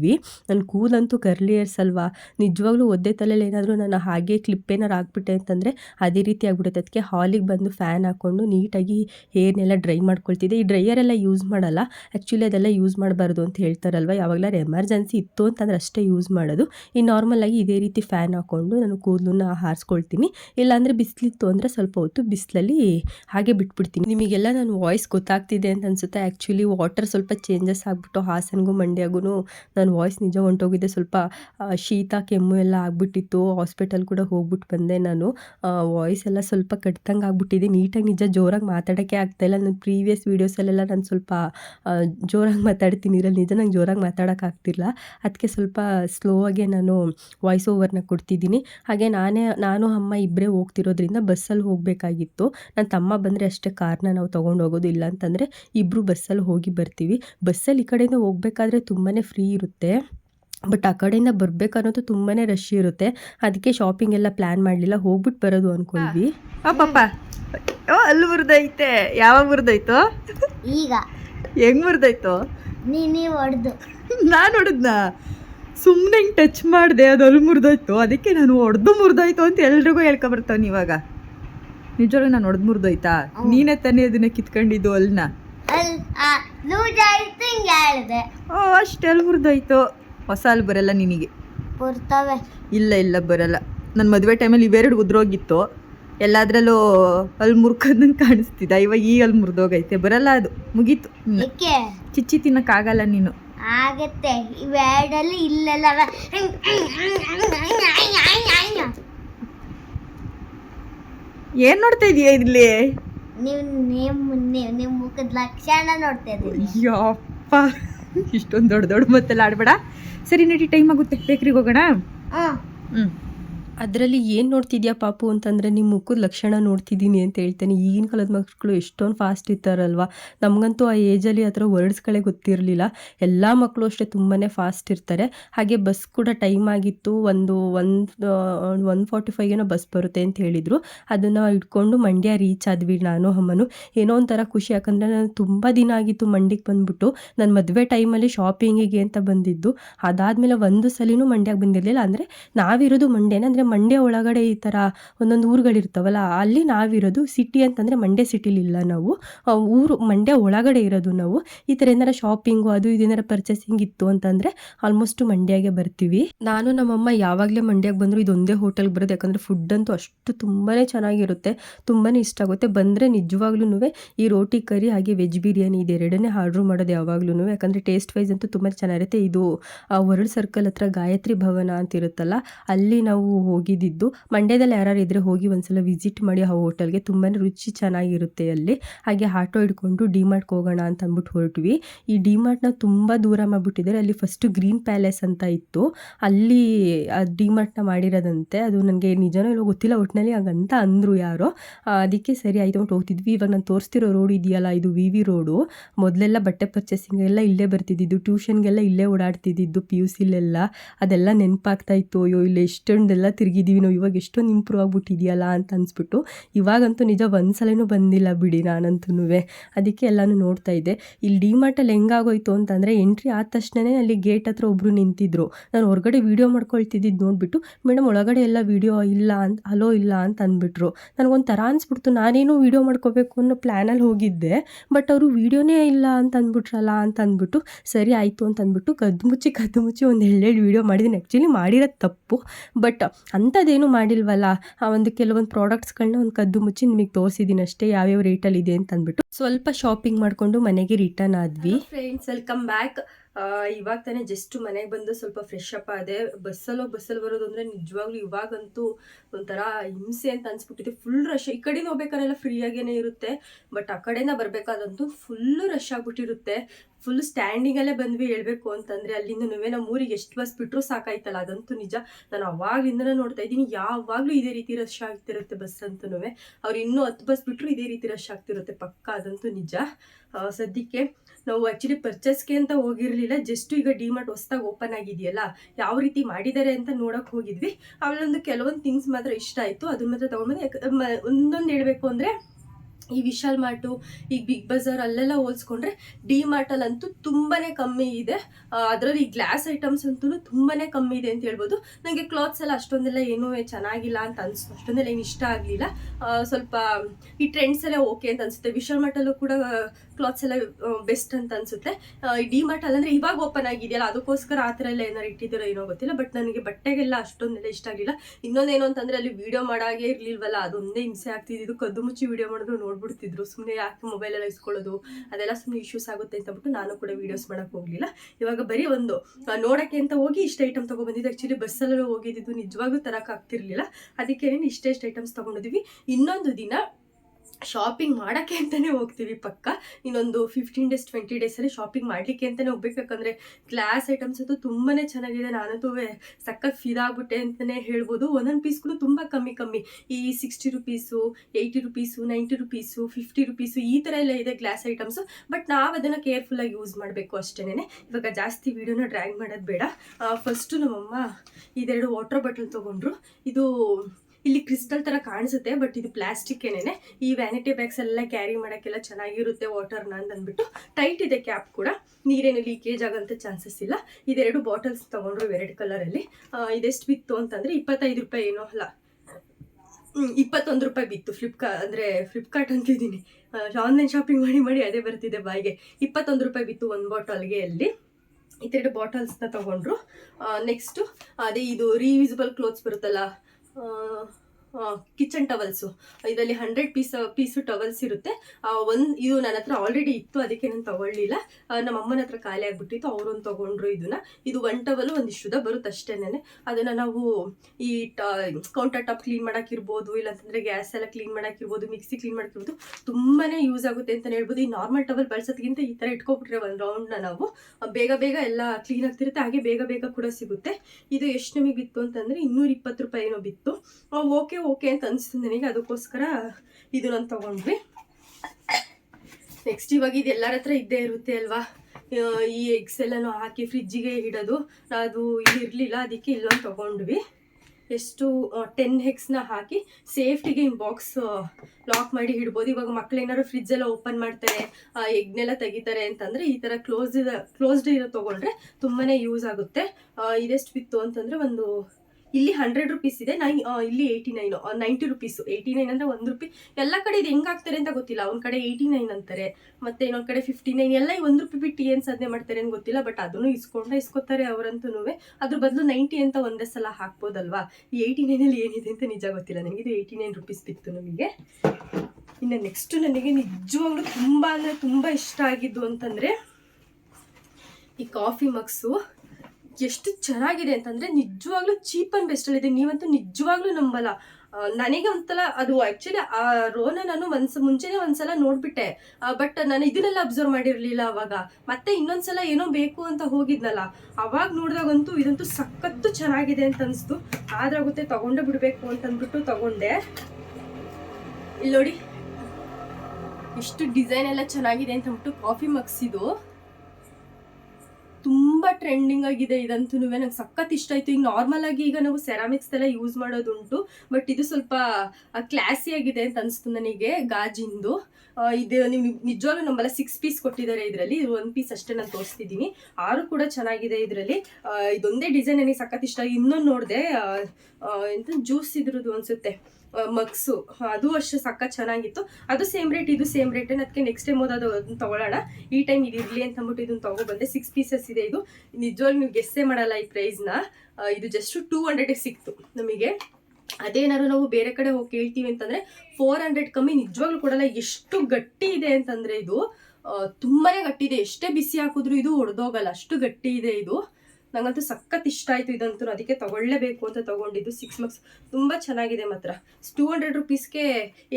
ನನ್ನ ಕೂದಂತೂ ಕರ್ಲಿ ಅಲ್ವಾ? ನಿಜವಾಗ್ಲೂ ಒದ್ದೆ ತಲೆಯಲ್ಲಿ ಏನಾದರೂ ನಾನು ಹಾಗೆ ಕ್ಲಿಪ್ ಏನಾರು ಆಗ್ಬಿಟ್ಟೆ ಅಂತಂದರೆ ಅದೇ ರೀತಿ ಆಗ್ಬಿಡುತ್ತೆ. ಅದಕ್ಕೆ ಹಾಲಿಗೆ ಬಂದು ಫ್ಯಾನ್ ಹಾಕ್ಕೊಂಡು ನೀಟಾಗಿ ಹೇರ್ನೆಲ್ಲ ಡ್ರೈ ಮಾಡ್ಕೊಳ್ತಿದ್ದೆ. ಈ ಡ್ರೈಯರೆಲ್ಲ ಯೂಸ್ ಮಾಡಲ್ಲ. ಆ್ಯಕ್ಚುಲಿ ಅದೆಲ್ಲ ಯೂಸ್ ಮಾಡಬಾರ್ದು ಅಂತ ಹೇಳ್ತಾರಲ್ವ? ಯಾವಾಗಲಾರು ಎಮರ್ಜೆನ್ಸಿ ಇತ್ತು ಅಂತಂದ್ರೆ ಅಷ್ಟೇ ಯೂಸ್ ಮಾಡೋದು. ಈ ನಾರ್ಮಲ್ ಆಗಿ ಇದೇ ರೀತಿ ಫ್ಯಾನ್ ಹಾಕ್ಕೊಂಡು ನಾನು ಕೂದಲನ್ನ ಹಾರಿಸ್ಕೊಳ್ತೀನಿ. ಇಲ್ಲಾಂದರೆ ಬಿಸಿಲಿತ್ತು ಅಂದರೆ ಸ್ವಲ್ಪ ಹೊತ್ತು ಬಿಸಿಲಲ್ಲಿ ಹಾಗೆ ಬಿಟ್ಬಿಡ್ತೀನಿ. ನಿಮಗೆಲ್ಲ ನಾನು ವಾಯ್ಸ್ ಗೊತ್ತಾಗ್ತಿದೆ ಅಂತ ಅನ್ಸುತ್ತೆ. ಆ್ಯಕ್ಚುಲಿ ವಾಟರ್ ಸ್ವಲ್ಪ ಚೇಂಜಸ್ ಆಗಿಬಿಟ್ಟು ಹಾಸನ್ಗೂ ಮಂಡ್ಯಗೂ ನನ್ನ ವಾಯ್ಸ್ ನಿಜ ಹೊಂಟೋಗಿದೆ. ಸ್ವಲ್ಪ ಶೀತ, ಕೆಮ್ಮು ಎಲ್ಲ ಆಗ್ಬಿಟ್ಟಿತ್ತು. ಹಾಸ್ಪಿಟಲ್ ಕೂಡ ಹೋಗ್ಬಿಟ್ಟು ಬಂದೆ ನಾನು. ವಾಯ್ಸ್ ಎಲ್ಲ ಸ್ವಲ್ಪ ಕಟ್ತಂಗೆ ಆಗ್ಬಿಟ್ಟಿದೆ. ನೀಟಾಗಿ ನಿಜ ಜೋರಾಗಿ ಮಾತಾಡೋಕ್ಕೆ ಆಗ್ತಾಯಿಲ್ಲ ನನ್ನ ಪ್ರೀವಿಯಸ್ ವೀಡಿಯೋಸಲ್ಲೆಲ್ಲ ನಾನು ಸ್ವಲ್ಪ ಜೋರಾಗಿ ಮಾತಾಡ್ತೀನಿ ಇರಲ್ಲ. ನಿಜ ನಂಗೆ ಜೋರಾಗಿ ಮಾತಾಡೋಕ್ಕಾಗ್ತಿಲ್ಲ ಅದಕ್ಕೆ ಸ್ವಲ್ಪ ಸ್ಲೋ ಆಗಿ ನಾನು ವಾಯ್ಸ್ ಓವರ್ನ ಕೊಡ್ತಿದ್ದೀನಿ. ಹಾಗೆ ನಾನೇ, ನಾನು, ಅಮ್ಮ ಇಬ್ಬರೇ ಹೋಗ್ತಿರೋದ್ರಿಂದ ಬಸ್ಸಲ್ಲಿ ಹೋಗಬೇಕಾಗಿತ್ತು. ನನ್ನ ತಮ್ಮ ಬಂದರೆ ಅಷ್ಟೇ ಕಾರ್ನ ನಾವು ತೊಗೊಂಡು ಹೋಗೋದು ಇಲ್ಲ ಅಂತಂದರೆ ಇಬ್ಬರು ಬಸ್ಸಲ್ಲಿ ಹೋಗಿ ಬರ್ತೀವಿ. ಬಸ್ಸಲ್ಲಿ ಈ ಕಡೆಯಿಂದ ಹೋಗಬೇಕಾದ್ರೆ ತುಂಬಾ ಫ್ರೀ ಇರುತ್ತೆ ಬಟ್ ಆ ಕಡೆಯಿಂದ ಬರ್ಬೇಕನ್ನೋದು ತುಂಬಾ ರಶ್ ಇರುತ್ತೆ. ಅದಕ್ಕೆ ಶಾಪಿಂಗ್ ಎಲ್ಲ ಪ್ಲ್ಯಾನ್ ಮಾಡಲಿಲ್ಲ ಹೋಗ್ಬಿಟ್ಟು ಬರೋದು ಅಂದ್ಕೊಂಡ್ವಿ ಅಪ್ಪ ಪಾಪ. ಓ ಅಲ್ಲಿ ಮುರಿದೈತೆ ಯಾವಾಗ ಮುರಿದೈತು ಈಗ. ಹೆಂಗ್ ಮುರಿದೈತು ನೀನೇ ಹೊಡೆದು. ನಾನು ಹೊಡೆದ್ನ? ಸುಮ್ಮನೆ ಹಿಂಗೆ ಟಚ್ ಮಾಡಿದೆ ಅದು ಅಲ್ಲಿ ಮುರಿದೋಯ್ತು. ಅದಕ್ಕೆ ನಾನು ಹೊಡೆದು ಮುರಿದೋಯ್ತು ಅಂತ ಎಲ್ರಿಗೂ ಹೇಳ್ಕೊಬರ್ತಾವ ಇವಾಗ ನಿಜವಾಗ್ಲೂ ನಾನು ಹೊಡೆದು ಮುರಿದೋಯ್ತಾ? ನೀನೇ ತಾನೇ ಅದನ್ನ ಕಿತ್ಕೊಂಡಿದ್ದು ಅಲ್ನ? ಆಯ್ತು ಹಿಂಗೆ ಹೇಳಿದೆ. ಓ ಅಷ್ಟೇ ಹೊಸ ಅಲ್ಲಿ ಬರಲ್ಲ ನಿನಗೆ. ಬರ್ತವೆ. ಇಲ್ಲ ಇಲ್ಲ ಬರಲ್ಲ. ನನ್ನ ಮದುವೆ ಟೈಮಲ್ಲಿ ಇವೆರಡು ಉದ್ರೋಗಿತ್ತು. ಎಲ್ಲಾದ್ರಲ್ಲೂ ಅಲ್ಲಿ ಮುರ್ಕೊಂಡಂಗೆ ಕಾಣಿಸ್ತಿದ್ದ ಇವಾಗ ಈಗ ಅಲ್ಲಿ ಮುರಿದೋಗೈತೆ. ಬರಲ್ಲ ಅದು. ಮುಗೀತು. ಇನ್ನು. ಏಕೆ? ಚಿಚ್ಚಿ ತಿನ್ನಕ್ಕಾಗಲ್ಲ ನೀನು. ಆಗತ್ತೆ. ಇವೆರಡಲ್ಲಿ ಇಲ್ಲಲ್ಲ. ಏನ್ ನೋಡ್ತಾ ಇದೀಯ ಇಲ್ಲಿ? ನೀವು ನೇ ನೀವು ನಿಮ್ಮ ಮುಖದ ಲಕ್ಷಣ ನೋಡ್ತಾ ಇದ್ದೀವಿ ಯಪ್ಪ ಇಷ್ಟೊಂದು ದೊಡ್ಡ ದೊಡ್ಡ ಮತ್ತೆಲ್ಲ ಆಡ್ಬೇಡ. ಸರಿ ನಡಿ ಟೈಮ್ ಆಗುತ್ತೆ. ಬೇಕ್ರಿಗೆ ಹೋಗೋಣ? ಹ್ಞೂ ಹ್ಮ್. ಅದರಲ್ಲಿ ಏನು ನೋಡ್ತಿದ್ಯಾ ಪಾಪು ಅಂತಂದರೆ ನಿಮ್ಮ ಮುಖದ ಲಕ್ಷಣ ನೋಡ್ತಿದ್ದೀನಿ ಅಂತ ಹೇಳ್ತೇನೆ. ಈಗಿನ ಕಾಲದ ಮಕ್ಕಳು ಎಷ್ಟೊಂದು ಫಾಸ್ಟ್ ಇರ್ತಾರಲ್ವ? ನಮಗಂತೂ ಆ ಏಜಲ್ಲಿ ಥರ ವರ್ಡ್ಸ್ಗಳೇ ಗೊತ್ತಿರಲಿಲ್ಲ. ಎಲ್ಲ ಮಕ್ಕಳು ಅಷ್ಟೇ ತುಂಬಾ ಫಾಸ್ಟ್ ಇರ್ತಾರೆ. ಹಾಗೆ ಬಸ್ ಕೂಡ ಟೈಮ್ ಆಗಿತ್ತು. ಒಂದು ಒಂದು ಒನ್ ಫಾರ್ಟಿ ಫೈವ್ಗೇನೋ ಬಸ್ ಬರುತ್ತೆ ಅಂತ ಹೇಳಿದರು. ಅದನ್ನು ಇಟ್ಕೊಂಡು ಮಂಡ್ಯ ರೀಚ್ ಆದ್ವಿ ನಾನು, ಅಮ್ಮನು. ಏನೋ ಒಂಥರ ಖುಷಿ. ಯಾಕಂದರೆ ನಾನು ತುಂಬ ದಿನ ಆಗಿತ್ತು ಮಂಡ್ಯಕ್ಕೆ ಬಂದ್ಬಿಟ್ಟು. ನನ್ನ ಮದುವೆ ಟೈಮಲ್ಲಿ ಶಾಪಿಂಗಿಗೆ ಅಂತ ಬಂದಿದ್ದು. ಅದಾದಮೇಲೆ ಒಂದು ಸಲಿನೂ ಮಂಡ್ಯಕ್ಕೆ ಬಂದಿರಲಿಲ್ಲ. ಅಂದರೆ ನಾವಿರೋದು ಮಂಡ್ಯನೇ, ಅಂದರೆ ಮಂಡ್ಯ ಒಳಗಡೆ ಈ ಥರ ಒಂದೊಂದು ಊರುಗಳಿರ್ತಾವಲ್ಲ, ಅಲ್ಲಿ ನಾವಿರೋದು ಸಿಟಿ ಅಂತಂದರೆ ಮಂಡ್ಯ ಸಿಟಿಲಿ ಇಲ್ಲ ನಾವು. ಊರು, ಮಂಡ್ಯ ಒಳಗಡೆ ಇರೋದು ನಾವು. ಈ ಥರ ಏನಾರ ಶಾಪಿಂಗು ಅದು ಇದೇನಾರ ಪರ್ಚೇಸಿಂಗ್ ಇತ್ತು ಅಂತಂದರೆ ಆಲ್ಮೋಸ್ಟ್ ಮಂಡ್ಯಗೆ ಬರ್ತೀವಿ. ನಾನು ನಮ್ಮಮ್ಮ ಯಾವಾಗಲೇ ಮಂಡ್ಯಕ್ಕೆ ಬಂದರೂ ಇದೊಂದೇ ಹೋಟೆಲ್ಗೆ ಬರೋದು ಯಾಕಂದರೆ ಫುಡ್ ಅಂತೂ ಅಷ್ಟು ತುಂಬಾ ಚೆನ್ನಾಗಿರುತ್ತೆ. ತುಂಬಾ ಇಷ್ಟ ಆಗುತ್ತೆ. ಬಂದರೆ ನಿಜವಾಗ್ಲೂ ಈ ರೋಟಿ ಕರಿ ಹಾಗೆ ವೆಜ್ ಬಿರಿಯಾನಿ ಇದೆ ಎರಡನೇ ಆರ್ಡ್ರ್ ಮಾಡೋದು ಯಾವಾಗ್ಲೂ ಯಾಕಂದರೆ ಟೇಸ್ಟ್ ವೈಸ್ ಅಂತೂ ತುಂಬ ಚೆನ್ನಾಗಿರುತ್ತೆ. ಇದು ವರ್ಲ್ಡ್ ಸರ್ಕಲ್ ಹತ್ರ ಗಾಯತ್ರಿ ಭವನ ಅಂತ ಇರುತ್ತಲ್ಲ ಅಲ್ಲಿ ನಾವು ಹೋಗಿದ್ದಿದ್ದು. ಮಂಡ್ಯದಲ್ಲಿ ಯಾರು ಇದ್ದರೆ ಹೋಗಿ ಒಂದ್ಸಲ ವಿಸಿಟ್ ಮಾಡಿ, ಆ ಹೋಟೆಲ್ಗೆ ತುಂಬಾ ರುಚಿ ಚೆನ್ನಾಗಿರುತ್ತೆ ಅಲ್ಲಿ. ಹಾಗೆ ಆಟೋ ಹಿಡ್ಕೊಂಡು ಡಿ ಮಾರ್ಟ್ಗೆ ಹೋಗೋಣ ಅಂತ ಅಂದ್ಬಿಟ್ಟು ಹೊರಟ್ವಿ. ಈ ಡಿ ಮಾರ್ಟ್ನ ತುಂಬ ದೂರ ಮಾಡಿಬಿಟ್ಟಿದ್ದಾರೆ. ಅಲ್ಲಿ ಫಸ್ಟು ಗ್ರೀನ್ ಪ್ಯಾಲೇಸ್ ಅಂತ ಇತ್ತು. ಅಲ್ಲಿ, ಆ ಡಿ ಮಾರ್ಟ್ನ ಮಾಡಿರೋದಂತೆ. ಅದು ನನಗೆ ನಿಜನೂ ಇಲ್ಲ ಗೊತ್ತಿಲ್ಲ. ಒಟ್ಟಿನಲ್ಲಿ ಹಾಗಂತ ಅಂದರು ಯಾರೋ. ಅದಕ್ಕೆ ಸರಿ ಆಯ್ತು ಅಂದ್ಬಿಟ್ಟು ಹೋಗ್ತಿದ್ವಿ. ಇವಾಗ ನಾನು ತೋರಿಸ್ತಿರೋ ರೋಡ್ ಇದೆಯಲ್ಲ, ಇದು ವಿ ವಿ ರೋಡು. ಮೊದಲೆಲ್ಲ ಬಟ್ಟೆ ಪರ್ಚೇಸಿಂಗ್ ಎಲ್ಲ ಇಲ್ಲೇ ಬರ್ತಿದ್ದಿದ್ದು. ಟ್ಯೂಷನ್ಗೆಲ್ಲ ಇಲ್ಲೇ ಓಡಾಡ್ತಿದ್ದಿದ್ದು ಪಿ ಯು ಸಿಲೆಲ್ಲ ಅದೆಲ್ಲ ನೆನಪಾಗ್ತಾ ಇತ್ತು. ಅಯ್ಯೋ, ಇಲ್ಲಿ ಎಷ್ಟೊಂದೆಲ್ಲ ತಿರುಗಿದ್ದೀವಿ ನಾವು ಇವಾಗ ಎಷ್ಟೊಂದು ಇಂಪ್ರೂವ್ ಆಗ್ಬಿಟ್ಟಿದೆಯಲ್ಲ ಅಂತ ಅನ್ಸ್ಬಿಟ್ಟು, ಇವಾಗಂತೂ ನಿಜ ಒಂದು ಸಲನೂ ಬಂದಿಲ್ಲ ಬಿಡಿ ನಾನಂತೂ ಅದಕ್ಕೆ ಎಲ್ಲನೂ ನೋಡ್ತಾ ಇದ್ದೆ. ಇಲ್ಲಿ ಡಿ ಮಾರ್ಟಲ್ಲಿ ಹೆಂಗಾಗೋಯ್ತು ಅಂತಂದರೆ ಎಂಟ್ರಿ ಆದ ತಕ್ಷಣವೇ ಅಲ್ಲಿ ಗೇಟ್ ಹತ್ರ ಒಬ್ಬರು ನಿಂತಿದ್ರು. ನಾನು ಹೊರಗಡೆ ವೀಡಿಯೋ ಮಾಡ್ಕೊಳ್ತಿದ್ದಿದ್ದು ನೋಡಿಬಿಟ್ಟು ಮೇಡಮ್ ಒಳಗಡೆ ಎಲ್ಲ ವೀಡಿಯೋ ಇಲ್ಲ ಅಂತ ಹಲೋ ಇಲ್ಲ ಅಂತ ಅಂದ್ಬಿಟ್ರು. ನನಗೊಂಥರ ಅನ್ಸ್ಬಿಡ್ತು, ನಾನೇನು ವೀಡಿಯೋ ಮಾಡ್ಕೋಬೇಕು ಅನ್ನೋ ಪ್ಲ್ಯಾನಲ್ಲಿ ಹೋಗಿದ್ದೆ. ಬಟ್ ಅವರು ವೀಡಿಯೋನೇ ಇಲ್ಲ ಅಂತ ಅಂದ್ಬಿಟ್ರಲ್ಲ ಅಂತ ಅಂದ್ಬಿಟ್ಟು, ಸರಿ ಆಯಿತು ಅಂತ ಅಂದ್ಬಿಟ್ಟು, ಕದ್ದು ಮುಚ್ಚಿ ಕದ್ದು ಮುಚ್ಚಿ ಒಂದು ಎಳ್ಳೆಳ್ಳು ವೀಡಿಯೋ ಮಾಡಿದ್ದೀನಿ ಆ್ಯಕ್ಚುಲಿ ಮಾಡಿರೋದು ತಪ್ಪು. ಬಟ್ ಅಂಥದ್ದೇನು ಮಾಡಿಲ್ವಲ್ಲ? ಆ ಒಂದು ಕೆಲವೊಂದು ಪ್ರಾಡಕ್ಟ್ಸ್ಗಳನ್ನ ಒಂದು ಕದ್ದು ಮುಚ್ಚಿ ನಿಮಗೆ ತೋರಿಸಿದ್ದೀನಿ ಅಷ್ಟೇ. ಯಾವ್ಯಾವ ರೇಟಲ್ಲಿ ಇದೆ ಅಂತ ಅಂದ್ಬಿಟ್ಟು ಸ್ವಲ್ಪ ಶಾಪಿಂಗ್ ಮಾಡಿಕೊಂಡು ಮನೆಗೆ ರಿಟರ್ನ್ ಆದ್ವಿ. ಫ್ರೆಂಡ್ಸ್ ವೆಲ್ಕಮ್ ಬ್ಯಾಕ್ ಇವಾಗ ತಾನೇ ಜಸ್ಟ್ ಮನೆಗೆ ಬಂದು ಸ್ವಲ್ಪ ಫ್ರೆಶ್ ಅಪ್ ಆದೆ. ಬಸ್ಸಲ್ಲೋ ಬಸ್ಸಲ್ಲಿ ಬರೋದು ಅಂದರೆ ನಿಜವಾಗ್ಲೂ ಇವಾಗಂತೂ ಒಂಥರ ಹಿಂಸೆ ಅಂತ ಅನ್ಸ್ಬಿಟ್ಟಿದೆ. ಫುಲ್ ರಶ್ ಈ ಕಡೆಯಿಂದ ಹೋಗ್ಬೇಕಾರೆಲ್ಲ ಫ್ರೀಯಾಗೇನೆ ಇರುತ್ತೆ. ಬಟ್ ಆ ಕಡೆಯಿಂದ ಬರಬೇಕಾದಂತೂ ಫುಲ್ಲು ರಶ್ ಆಗಿಬಿಟ್ಟಿರುತ್ತೆ. ಫುಲ್ ಸ್ಟ್ಯಾಂಡಿಂಗಲ್ಲೇ ಬಂದ್ವಿ ಹೇಳ್ಬೇಕು ಅಂತಂದರೆ ಅಲ್ಲಿಂದ ನಮ್ಮ ಊರಿಗೆ ಎಷ್ಟು ಬಸ್ ಬಿಟ್ಟರು ಸಾಕಾಯ್ತಲ್ಲ. ಅದಂತೂ ನಿಜ. ನಾನು ಅವಾಗಲಿಂದನೇ ನೋಡ್ತಾ ಇದ್ದೀನಿ. ಯಾವಾಗಲೂ ಇದೇ ರೀತಿ ರಶ್ ಆಗ್ತಿರುತ್ತೆ ಬಸ್ ಅಂತೂ ಅವ್ರು ಇನ್ನೂ ಹತ್ತು ಬಸ್ ಬಿಟ್ಟರು ಇದೇ ರೀತಿ ರಶ್ ಆಗ್ತಿರುತ್ತೆ. ಪಕ್ಕ ಅದಂತೂ ನಿಜ. ಸದ್ಯಕ್ಕೆ ನಾವು ಆ್ಯಕ್ಚುಲಿ ಪರ್ಚೇಸ್ಗೆ ಅಂತ ಹೋಗಿರಲಿಲ್ಲ ಜಸ್ಟ್ ಈಗ ಡಿಮಾರ್ಟ್ ಹೊಸ್ದಾಗ ಓಪನ್ ಆಗಿದೆಯಲ್ಲ, ಯಾವ ರೀತಿ ಮಾಡಿದ್ದಾರೆ ಅಂತ ನೋಡೋಕೆ ಹೋಗಿದ್ವಿ. ಅವಳೊಂದು ಕೆಲವೊಂದು ಥಿಂಗ್ಸ್ ಮಾತ್ರ ಇಷ್ಟ ಆಯಿತು. ಅದನ್ನ ಮಾತ್ರ ಮ- ಒಂದೊಂದು ಹೇಳಬೇಕು ಅಂದರೆ, ಈ ವಿಶಾಲ್ ಮಾರ್ಟು, ಈ ಬಿಗ್ ಬಜಾರ್ ಅಲ್ಲೆಲ್ಲ ಹೋಲಿಸ್ಕೊಂಡ್ರೆ ಡಿ ಮಾರ್ಟಲ್ಲಂತೂ ತುಂಬಾ ಕಮ್ಮಿ ಇದೆ. ಅದರಲ್ಲಿ ಗ್ಲಾಸ್ ಐಟಮ್ಸ್ ಅಂತೂ ತುಂಬಾ ಕಮ್ಮಿ ಇದೆ ಅಂತ ಹೇಳ್ಬೋದು. ನನಗೆ ಕ್ಲಾತ್ಸ್ ಎಲ್ಲ ಅಷ್ಟೊಂದೆಲ್ಲ ಏನೂ ಚೆನ್ನಾಗಿಲ್ಲ ಅಂತ ಅನ್ಸುತ್ತೆ ಅಷ್ಟೊಂದೆಲ್ಲ ಏನು ಇಷ್ಟ ಆಗಲಿಲ್ಲ. ಸ್ವಲ್ಪ ಈ ಟ್ರೆಂಡ್ಸ್ ಎಲ್ಲ ಓಕೆ ಅಂತ ಅನಿಸುತ್ತೆ. ವಿಶಾಲ್ ಮಾರ್ಟಲ್ಲೂ ಕೂಡ ಕ್ಲಾತ್ಸ್ ಎಲ್ಲ ಬೆಸ್ಟ್ ಅಂತ ಅನ್ಸುತ್ತೆ. ಡಿ ಮಾರ್ಟ್ ಅಲ್ಲಂದ್ರೆ ಇವಾಗ ಓಪನ್ ಆಗಿದೆಯಲ್ಲ, ಅದಕ್ಕೋಸ್ಕರ ಆ ಥರ ಎಲ್ಲ ಏನಾರು ಇಟ್ಟಿದ್ದೀರೋ ಏನೋ ಗೊತ್ತಿಲ್ಲ ಬಟ್ ನನಗೆ ಬಟ್ಟೆಗೆಲ್ಲ ಅಷ್ಟೊಂದೆಲ್ಲ ಇಷ್ಟ ಆಗಲಿಲ್ಲ ಇನ್ನೊಂದೇನು ಅಂತಂದರೆ ಅಲ್ಲಿ ವಿಡಿಯೋ ಮಾಡಾಗೆ ಇರಲಿಲ್ವಲ್ಲ, ಅದೊಂದೇ ಹಿಂಸೆ ಆಗ್ತಿದ್ದು. ಕದ್ದು ಮುಚ್ಚಿ ವಿಡಿಯೋ ಮಾಡಿದ್ರು ನೋಡ್ಬಿಡ್ತಿದ್ರು. ಸುಮ್ಮನೆ ಯಾಕೆ ಮೊಬೈಲೆಲ್ಲ ಇಸ್ಕೊಳ್ಳೋದು? ಅದೆಲ್ಲ ಸುಮ್ಮನೆ ಇಶ್ಯೂಸ್ ಆಗುತ್ತೆ ಅಂತ ಬಿಟ್ಟು ನಾನು ಕೂಡ ವೀಡಿಯೋಸ್ ಮಾಡಕ್ಕೆ ಹೋಗಲಿಲ್ಲ. ಇವಾಗ ಬರೀ ಒಂದು ನೋಡಕ್ಕೆ ಅಂತ ಹೋಗಿ ಇಷ್ಟ ಐಟಮ್ ತೊಗೊಬಂದಿದ್ದು ಆ್ಯಕ್ಚುಲಿ ಬಸ್ಸಲ್ಲೂ ಹೋಗಿದ್ದು. ನಿಜವಾಗ್ಲೂ ತರಕ್ಕೆ ಆಗ್ತಿರ್ಲಿಲ್ಲ. ಅದಕ್ಕೆ ಇಷ್ಟೇ ಇಷ್ಟು ಐಟಮ್ಸ್ ತೊಗೊಂಡಿದ್ವಿ. ಇನ್ನೊಂದು ದಿನ ಶಾಪಿಂಗ್ ಮಾಡೋಕ್ಕೆ ಅಂತಲೇ ಹೋಗ್ತೀವಿ ಪಕ್ಕ. ಇನ್ನೊಂದು ಫಿಫ್ಟೀನ್ ಡೇಸ್ ಟ್ವೆಂಟಿ ಡೇಸಲ್ಲಿ ಶಾಪಿಂಗ್ ಮಾಡಲಿಕ್ಕೆ ಅಂತಲೇ ಹೋಗ್ಬೇಕು. ಯಾಕಂದರೆ ಗ್ಲಾಸ್ ಐಟಮ್ಸ್ ಅಂತೂ ತುಂಬಾ ಚೆನ್ನಾಗಿದೆ. ನಾನಂತೂ ಸಖತ್ ಫಿದಾಗ್ಬಿಟ್ಟೆ ಅಂತಲೇ ಹೇಳ್ಬೋದು. ಒಂದೊಂದು ಪೀಸ್ಗಳು ತುಂಬ ಕಮ್ಮಿ ಕಮ್ಮಿ. ಈ sixty rupees eighty rupees ninety rupees fifty rupees ಈ ಥರ ಎಲ್ಲ ಇದೆ ಗ್ಲಾಸ್ ಐಟಮ್ಸು ಬಟ್ ನಾವು ಅದನ್ನು ಕೇರ್ಫುಲ್ಲಾಗಿ ಯೂಸ್ ಮಾಡಬೇಕು ಅಷ್ಟೇನೆ ಇವಾಗ ಜಾಸ್ತಿ ವೀಡಿಯೋನ ಡ್ರ್ಯಾಗ್ ಮಾಡೋದು ಬೇಡ. ಫಸ್ಟು ನಮ್ಮಮ್ಮ ಇದೆರಡು ವಾಟರ್ ಬಾಟಲ್ ತೊಗೊಂಡ್ರು. ಇದು ಇಲ್ಲಿ ಕ್ರಿಸ್ಟಲ್ ಥರ ಕಾಣಿಸುತ್ತೆ, ಬಟ್ ಇದು ಪ್ಲಾಸ್ಟಿಕ್ ಏನೇನೆ. ಈ ವ್ಯಾನಿಟಿ ಬ್ಯಾಗ್ಸ್ ಎಲ್ಲ ಕ್ಯಾರಿ ಮಾಡೋಕ್ಕೆಲ್ಲ ಚೆನ್ನಾಗಿರುತ್ತೆ ವಾಟರ್ನ ಅಂತ ಅಂದ್ಬಿಟ್ಟು. ಟೈಟ್ ಇದೆ ಕ್ಯಾಪ್ ಕೂಡ. ನೀರೇನು ಲೀಕೇಜ್ ಆಗೋಂಥ ಚಾನ್ಸಸ್ ಇಲ್ಲ. ಇದೆರಡು ಬಾಟಲ್ಸ್ ತಗೊಂಡ್ರು ಎರಡು ಕಲರಲ್ಲಿ ಇದೆಷ್ಟು ಬಿತ್ತು ಅಂತಂದರೆ ಇಪ್ಪತ್ತೈದು ರೂಪಾಯಿ ಏನೋ, ಅಲ್ಲ. ಇಪ್ಪತ್ತೊಂದು ರೂಪಾಯಿ ಬಿತ್ತು. ಫ್ಲಿಪ್ಕಾ ಅಂದರೆ ಫ್ಲಿಪ್ಕಾರ್ಟ್ ಅಂತಿದ್ದೀನಿ. ಆನ್ಲೈನ್ ಶಾಪಿಂಗ್ ಮಾಡಿ ಮಾಡಿ ಅದೇ ಬರ್ತಿದೆ ಬಾಯಿಗೆ. ಇಪ್ಪತ್ತೊಂದು ರೂಪಾಯಿ ಬಿತ್ತು ಒಂದು ಬಾಟಲ್ಗೆ ಅಲ್ಲಿ. ಇದೆರಡು ಬಾಟಲ್ಸ್ನ ತೊಗೊಂಡ್ರು. ನೆಕ್ಸ್ಟು ಅದೇ ಇದು ರೀಯೂಸಬಲ್ ಕ್ಲೋತ್ಸ್ ಬರುತ್ತಲ್ಲ 嗯 ಕಿಚನ್ ಟವಲ್ಸು ಇದರಲ್ಲಿ ಹಂಡ್ರೆಡ್ ಪೀಸ್ ಪೀಸು ಟವಲ್ಸ್ ಇರುತ್ತೆ. ಒಂದು, ಇದು ನನ್ನ ಹತ್ರ ಆಲ್ರೆಡಿ ಇತ್ತು, ಅದಕ್ಕೆ ನಾನು ತಗೊಳ್ಳಿಲ್ಲ. ನಮ್ಮ ಅಮ್ಮನ ಹತ್ರ ಖಾಲಿ ಆಗಿಬಿಟ್ಟಿತ್ತು, ಅವರೊಂದು ತೊಗೊಂಡ್ರು ಇದನ್ನ. ಇದು ಒನ್ ಟವಲು ದ ಬರುತ್ತೆ ಅಷ್ಟೇನೆ ಅದನ್ನು ನಾವು ಈ ಕೌಂಟರ್ ಟಾಪ್ ಕ್ಲೀನ್ ಮಾಡೋಕ್ಕಿರ್ಬೋದು ಇಲ್ಲಾಂತಂದರೆ ಗ್ಯಾಸ್ ಎಲ್ಲ ಕ್ಲೀನ್ ಮಾಡೋಕ್ಕಿರ್ಬೋದು ಮಿಕ್ಸಿ ಕ್ಲೀನ್ ಮಾಡೋಕ್ಕಿರ್ಬೋದು ತುಂಬಾ ಯೂಸ್ ಆಗುತ್ತೆ ಅಂತಲೇ ಹೇಳ್ಬೋದು. ಈ ನಾರ್ಮಲ್ ಟವಲ್ ಬಳಸೋದಕ್ಕಿಂತ ಈ ಥರ ಇಟ್ಕೊಬಿಟ್ರೆ ಒಂದು ರೌಂಡ್ನ ನಾವು ಬೇಗ ಬೇಗ ಎಲ್ಲ ಕ್ಲೀನ್ ಆಗ್ತಿರುತ್ತೆ. ಹಾಗೆ ಬೇಗ ಬೇಗ ಕೂಡ ಸಿಗುತ್ತೆ. ಇದು ಎಷ್ಟು ನಿಮಗೆ ಬಿತ್ತು ಅಂತಂದರೆ ಇನ್ನೂರ ಇಪ್ಪತ್ತು ರೂಪಾಯಿ ಏನೋ ಬಿತ್ತು ಓಕೆ ಓಕೆ ಅಂತ ಅನಿಸ್ತು ನನಗೆ ಅದಕ್ಕೋಸ್ಕರ ಇದು ನಾನು ತೊಗೊಂಡ್ವಿ. ನೆಕ್ಸ್ಟ್ ಇವಾಗ ಇದು ಎಲ್ಲರ ಹತ್ರ ಇದ್ದೇ ಇರುತ್ತೆ ಅಲ್ವಾ? ಈ ಎಗ್ಸ್ ಎಲ್ಲನೂ ಹಾಕಿ ಫ್ರಿಜ್ಜಿಗೆ ಇಡೋದು. ಅದು ಇರಲಿಲ್ಲ ಅದಕ್ಕೆ ಇಲ್ಲೊಂದು ತೊಗೊಂಡ್ವಿ. ಎಷ್ಟು ಟೆನ್ ಎಗ್ಸ್ನ ಹಾಕಿ ಸೇಫ್ಟಿಗೆ ಹಿಂಗೆ ಬಾಕ್ಸ್ ಲಾಕ್ ಮಾಡಿ ಇಡ್ಬೋದು. ಇವಾಗ ಮಕ್ಳು ಏನಾದ್ರು ಓಪನ್ ಮಾಡ್ತಾರೆ ಎಗ್ನೆಲ್ಲ ತೆಗಿತಾರೆ ಅಂತಂದರೆ ಈ ಥರ ಕ್ಲೋಸ್ ಕ್ಲೋಸ್ಡ್ ಇರೋ ತೊಗೊಂಡ್ರೆ ತುಂಬಾ ಯೂಸ್ ಆಗುತ್ತೆ. ಆ, ಇದೆಷ್ಟು ಬಿತ್ತು ಅಂತಂದರೆ ಒಂದು ಇಲ್ಲಿ ಹಂಡ್ರೆಡ್ ರುಪೀಸ್ ಇದೆ, ನೈ ಇಲ್ಲಿ eighty nine ninety rupees eighty nine ಅಂದರೆ ಒಂದು ರೂಪಿ ಎಲ್ಲ ಕಡೆ ಇದು ಹೆಂಗೆ ಹಾಕ್ತಾರೆ ಅಂತ ಗೊತ್ತಿಲ್ಲ. ಒಂದು ಕಡೆ ಏಯ್ಟಿ ನೈನ್ ಅಂತಾರೆ, ಮತ್ತೆ ಇನ್ನೊಂದು ಕಡೆ ಫಿಫ್ಟಿ ನೈನ್ ಎಲ್ಲ ಒಂದು ರೂಪಾಯಿ ಬಿಟ್ಟು ಏನು ಸಾಧನೆ ಮಾಡ್ತಾರೆ ಅಂತ ಗೊತ್ತಿಲ್ಲ ಬಟ್ ಅದನ್ನು ಇಸ್ಕೊಂಡ್ರೆ ಇಸ್ಕೊತಾರೆ ಅವರಂತೂ ಅದ್ರ ಬದಲು ನೈಂಟಿ ಅಂತ ಒಂದೇ ಸಲ ಹಾಕ್ಬೋದಲ್ವಾ? ಈ ಏಯ್ಟಿ ನೈನಲ್ಲಿ ಏನಿದೆ ಅಂತ ನಿಜ ಗೊತ್ತಿಲ್ಲ ನನಗೆ. ಇದು ಏಯ್ಟಿ ನೈನ್ ರುಪೀಸ್ ಬಿತ್ತು ನಮಗೆ. ಇನ್ನು ನೆಕ್ಸ್ಟ್ ನನಗೆ ನಿಜವಾಗ್ಲೂ ತುಂಬ ಅಂದರೆ ತುಂಬ ಇಷ್ಟ ಆಗಿದ್ದು ಅಂತಂದರೆ ಈ ಕಾಫಿ ಮಗ್ಸು ಎಷ್ಟು ಚೆನ್ನಾಗಿದೆ ಅಂತಂದರೆ ನಿಜವಾಗ್ಲೂ ಚೀಪ್ ಆ್ಯಂಡ್ ಬೆಸ್ಟಲ್ಲಿದೆ ನೀವಂತೂ ನಿಜವಾಗ್ಲೂ ನಂಬಲ್ಲ. ನನಗೆ ಒಂದ್ಸಲ ಅದು ಆ್ಯಕ್ಚುಲಿ ಆ ರೋನ ನಾನು ಒಂದ್ಸ ಮುಂಚೆನೇ ಒಂದ್ಸಲ ನೋಡ್ಬಿಟ್ಟೆ. ಬಟ್ ನಾನು ಇದನ್ನೆಲ್ಲ ಅಬ್ಸರ್ವ್ ಮಾಡಿರಲಿಲ್ಲ ಅವಾಗ. ಮತ್ತೆ ಇನ್ನೊಂದ್ಸಲ ಏನೋ ಬೇಕು ಅಂತ ಹೋಗಿದ್ನಲ್ಲ. ಅವಾಗ ನೋಡಿದಾಗಂತೂ ಇದಂತೂ ಸಖತ್ತು ಚೆನ್ನಾಗಿದೆ ಅಂತ ಅನಿಸ್ತು. ಆದ್ರಾಗುತ್ತೆ ತಗೊಂಡೇ ಬಿಡಬೇಕು ಅಂತ ಅಂದ್ಬಿಟ್ಟು ತಗೊಂಡೆ. ಇಲ್ಲಿ ನೋಡಿ ಇಷ್ಟು ಡಿಸೈನ್ ಎಲ್ಲ ಚೆನ್ನಾಗಿದೆ ಅಂತ ಅಂದ್ಬಿಟ್ಟು ಕಾಫಿ ಮಗ್ಸಿದು ತುಂಬ ಟ್ರೆಂಡಿಂಗ್ ಆಗಿದೆ ಇದಂತೂ ನಂಗೆ ಸಖತ್ ಇಷ್ಟ ಆಯಿತು. ಈಗ ನಾರ್ಮಲ್ ಆಗಿ ಈಗ ನಾವು ಸೆರಾಮಿಕ್ಸ್ ಎಲ್ಲ ಯೂಸ್ ಮಾಡೋದುಂಟು. ಬಟ್ ಇದು ಸ್ವಲ್ಪ ಕ್ಲಾಸಿ ಆಗಿದೆ ಅಂತ ಅನಿಸ್ತು ನನಗೆ ಗಾಜಿಂದು. ಇದು ನಿಮ್ಗೆ ನಿಜವಾಗ್ಲೂ ನಮ್ಮಲ್ಲ ಸಿಕ್ಸ್ ಪೀಸ್ ಕೊಟ್ಟಿದ್ದಾರೆ ಇದರಲ್ಲಿ. ಇದು ಒಂದು ಪೀಸ್ ಅಷ್ಟೇ ನಾನು ತೋರಿಸ್ತಿದ್ದೀನಿ. ಆರು ಕೂಡ ಚೆನ್ನಾಗಿದೆ ಇದರಲ್ಲಿ. ಇದೊಂದೇ ಡಿಸೈನ್ ನನಗೆ ಸಖತ್ ಇಷ್ಟ ಇನ್ನೊಂದು ನೋಡಿದೆ. ಎಂತ ಜ್ಯೂಸ್ ಇದ್ರದ್ದು ಅನಿಸುತ್ತೆ. ಮಗ್ಸು. ಅದು ಅಷ್ಟು ಸಕ್ಕ ಚೆನ್ನಾಗಿತ್ತು. ಅದು ಸೇಮ್ ರೇಟ್ ಇದು ಸೇಮ್ ರೇಟ್ ಅದಕ್ಕೆ ನೆಕ್ಸ್ಟ್ ಟೈಮ್ ಹೋದ ಅದನ್ನ ತಗೊಳ್ಳೋಣ. ಈ ಟೈಮ್ ಇದು ಇರಲಿ ಅಂತ ಅಂದ್ಬಿಟ್ಟು ಇದನ್ನ ತಗೊಬಂದೆ. ಸಿಕ್ಸ್ ಪೀಸಸ್ ಇದೆ ಇದು. ನಿಜವಾಗ್ಲೂ ನೀವು ಗೆಸ್ಸೇ ಮಾಡಲ್ಲ ಈ ಪ್ರೈಸ್ನ ಇದು ಜಸ್ಟ್ ಟೂ ಹಂಡ್ರೆಡಿಗೆ ಸಿಕ್ತು ನಮಗೆ. ಅದೇನಾದ್ರು ನಾವು ಬೇರೆ ಕಡೆ ಹೋಗಿ ಕೇಳ್ತೀವಿ ಅಂತಂದ್ರೆ ಫೋರ್ ಹಂಡ್ರೆಡ್ ಕಮ್ಮಿ ನಿಜವಾಗ್ಲೂ ಕೊಡಲ್ಲ. ಎಷ್ಟು ಗಟ್ಟಿ ಇದೆ ಅಂತಂದ್ರೆ ಇದು. ತುಂಬಾ ಗಟ್ಟಿ ಇದೆ. ಎಷ್ಟೇ ಬಿಸಿ ಹಾಕಿದ್ರು ಇದು ಒಡೆದೋಗಲ್ಲ. ಅಷ್ಟು ಗಟ್ಟಿ ಇದೆ ಇದು. ನಂಗಂತೂ ಸಖತ್ ಇಷ್ಟ ಆಯ್ತು ಇದಂತೂ ಅದಕ್ಕೆ ತಗೊಳ್ಳೇಬೇಕು ಅಂತ ತಗೊಂಡಿದ್ದು ಸಿಕ್ಸ್ ಮಂತ್ಸ್ ತುಂಬ ಚೆನ್ನಾಗಿದೆ ಮಾತ್ರ. ಟೂ ಹಂಡ್ರೆಡ್ ರುಪೀಸ್ಗೆ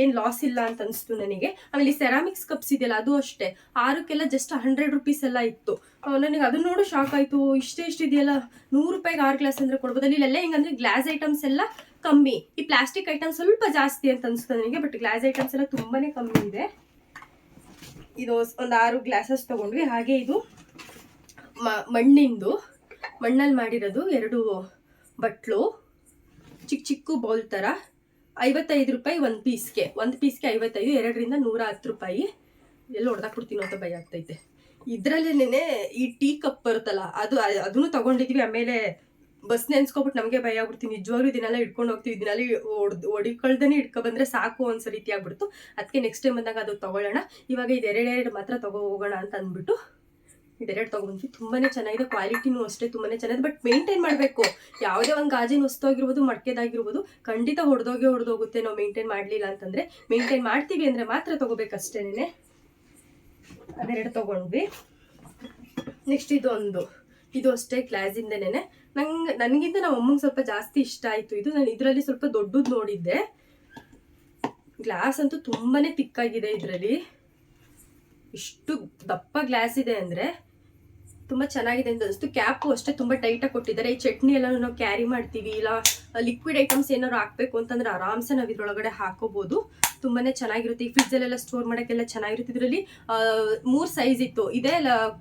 ಏನು ಲಾಸ್ ಇಲ್ಲ ಅಂತ ಅನಿಸ್ತು ನನಗೆ. ಆಮೇಲೆ ಸೆರಾಮಿಕ್ಸ್ ಕಪ್ಸ್ ಇದೆಯಲ್ಲ, ಅದು ಅಷ್ಟೇ. ಆರಕ್ಕೆಲ್ಲ ಜಸ್ಟ್ ಹಂಡ್ರೆಡ್ ರುಪೀಸ್ ಎಲ್ಲ ಇತ್ತು. ನನಗೆ ಅದನ್ನ ನೋಡು ಶಾಕ್ ಆಯ್ತು. ಇಷ್ಟೇ ಇಷ್ಟು ಇದೆಯಲ್ಲ? ನೂರು ರೂಪಾಯಿಗೆ ಆರು ಗ್ಲಾಸ್ ಅಂದ್ರೆ ಕೊಡ್ಬೋದು. ಇಲ್ಲೆಲ್ಲ ಹೆಂಗಂದ್ರೆ ಗ್ಲಾಸ್ ಐಟಮ್ಸ್ ಎಲ್ಲ ಕಮ್ಮಿ. ಈ ಪ್ಲಾಸ್ಟಿಕ್ ಐಟಮ್ ಸ್ವಲ್ಪ ಜಾಸ್ತಿ ಅಂತ ಅನಿಸ್ತು ನನಗೆ ಬಟ್ ಗ್ಲಾಸ್ ಐಟಮ್ಸ್ ಎಲ್ಲ ತುಂಬಾನೇ ಕಮ್ಮಿ ಇದೆ. ಇದು ಒಂದು ಆರು ಗ್ಲಾಸಸ್ ತಗೊಂಡ್ವಿ. ಹಾಗೆ ಇದು ಮಣ್ಣಿಂದು. ಮಣ್ಣಲ್ಲಿ ಮಾಡಿರೋದು ಎರಡು ಬಟ್ಲು, ಚಿಕ್ಕ ಚಿಕ್ಕ ಬೌಲ್ ಥರ ಐವತ್ತೈದು ರೂಪಾಯಿ ಒಂದು ಪೀಸ್ಗೆ ಒಂದು ಪೀಸ್ಗೆ ಐವತ್ತೈದು, ಎರಡರಿಂದ ನೂರ ಹತ್ತು ರೂಪಾಯಿ. ಎಲ್ಲ ಹೊಡೆದಾಕ್ಬಿಡ್ತೀನೋ ಅಂತ ಭಯ ಆಗ್ತೈತೆ. ಇದರಲ್ಲೇನೆ ಈ ಟೀ ಕಪ್ ಬರುತ್ತಲ್ಲ, ಅದು, ಅದನ್ನು ತೊಗೊಂಡಿದ್ವಿ. ಆಮೇಲೆ ಬಸ್ ನೆನ್ಸ್ಕೊಬಿಟ್ಟು ನಮಗೆ ಭಯ ಆಗ್ಬಿಡ್ತೀನಿ ನಿಜವಾಗ್ಲೂ ಇದನ್ನೆಲ್ಲ ಇಟ್ಕೊಂಡು ಹೋಗ್ತೀವಿ. ಇದನ್ನೆಲ್ಲ ಹೊಡ್ದು ಹೊಡಿಕೊಳ್ದೇನೆ ಇಟ್ಕೊ ಬಂದ್ರೆ ಸಾಕು ಒಂದು ರೀತಿ ಆಗ್ಬಿಡ್ತು. ಅದಕ್ಕೆ ನೆಕ್ಸ್ಟ್ ಟೈಮ್ ಬಂದಾಗ ಅದು ತಗೊಳ್ಳೋಣ. ಇವಾಗ ಇದು ಎರಡೆರಡು ಮಾತ್ರ ತಗೋ ಹೋಗೋಣ ಅಂತ ಅಂದ್ಬಿಟ್ಟು ಇದೆರಡು ತೊಗೊಂಡ್ವಿ ತುಂಬಾನೇ ಚೆನ್ನಾಗಿದೆ. ಕ್ವಾಲಿಟಿನೂ ಅಷ್ಟೇ, ತುಂಬಾನೇ ಚೆನ್ನಾಗಿದೆ. ಬಟ್ ಮೇಂಟೈನ್ ಮಾಡಬೇಕು. ಯಾವುದೇ ಒಂದು ಗಾಜಿನ ವಸ್ತು ಆಗಿರ್ಬೋದು ಮಡ್ಕೆದಾಗಿರ್ಬೋದು, ಖಂಡಿತ ಹೊಡೆದೋಗೆ ಹೊಡೆದೋಗುತ್ತೆ. ನಾವು ಮೇಂಟೈನ್ ಮಾಡಲಿಲ್ಲ ಅಂತಂದರೆ ಮೇಂಟೈನ್ ಮಾಡ್ತೀವಿ ಅಂದರೆ ಮಾತ್ರ ತೊಗೋಬೇಕಷ್ಟೇನೆ. ಅದೆರಡು ತಗೊಂಡ್ವಿ. ನೆಕ್ಸ್ಟ್ ಇದು ಒಂದು ಇದು ಅಷ್ಟೇ ಕ್ಲಾಸಿಂದನೇ ನಂಗೆ, ನನಗಿಂತ ನಮ್ಮ ಅಮ್ಮಂಗೆ ಸ್ವಲ್ಪ ಜಾಸ್ತಿ ಇಷ್ಟ ಆಯಿತು ಇದು. ನಾನು ಇದರಲ್ಲಿ ಸ್ವಲ್ಪ ದೊಡ್ಡದು ನೋಡಿದ್ದೆ. ಗ್ಲಾಸ್ ಅಂತೂ ತುಂಬಾ ತಿಕ್ಕಾಗಿದೆ ಇದರಲ್ಲಿ. ಇಷ್ಟು ದಪ್ಪ ಗ್ಲಾಸ್ ಇದೆ ಅಂದರೆ ತುಂಬ ಚೆನ್ನಾಗಿದೆ ಅಂತ ಅನಿಸ್ತು. ಕ್ಯಾಪು ಅಷ್ಟೇ ತುಂಬ ಟೈಟಾಗಿ ಕೊಟ್ಟಿದ್ದಾರೆ. ಈ ಚಟ್ನಿ ಎಲ್ಲ ನಾವು ಕ್ಯಾರಿ ಮಾಡ್ತೀವಿ. ಇಲ್ಲ ಲಿಕ್ವಿಡ್ ಐಟಮ್ಸ್ ಏನಾದ್ರು ಹಾಕ್ಬೇಕು ಅಂತಂದ್ರೆ ಆರಾಮ್ಸೆ ನಾವು ಇದ್ರೊಳಗಡೆ ಹಾಕೋಬಹುದು ತುಂಬಾನೇ ಚೆನ್ನಾಗಿರುತ್ತೆ. ಈ ಫ್ರಿಜ್ಜಲ್ಲೆಲ್ಲ ಸ್ಟೋರ್ ಮಾಡೋಕ್ಕೆಲ್ಲ ಚೆನ್ನಾಗಿರುತ್ತೆ. ಇದರಲ್ಲಿ ಮೂರು ಸೈಜ್ ಇತ್ತು. ಇದೇ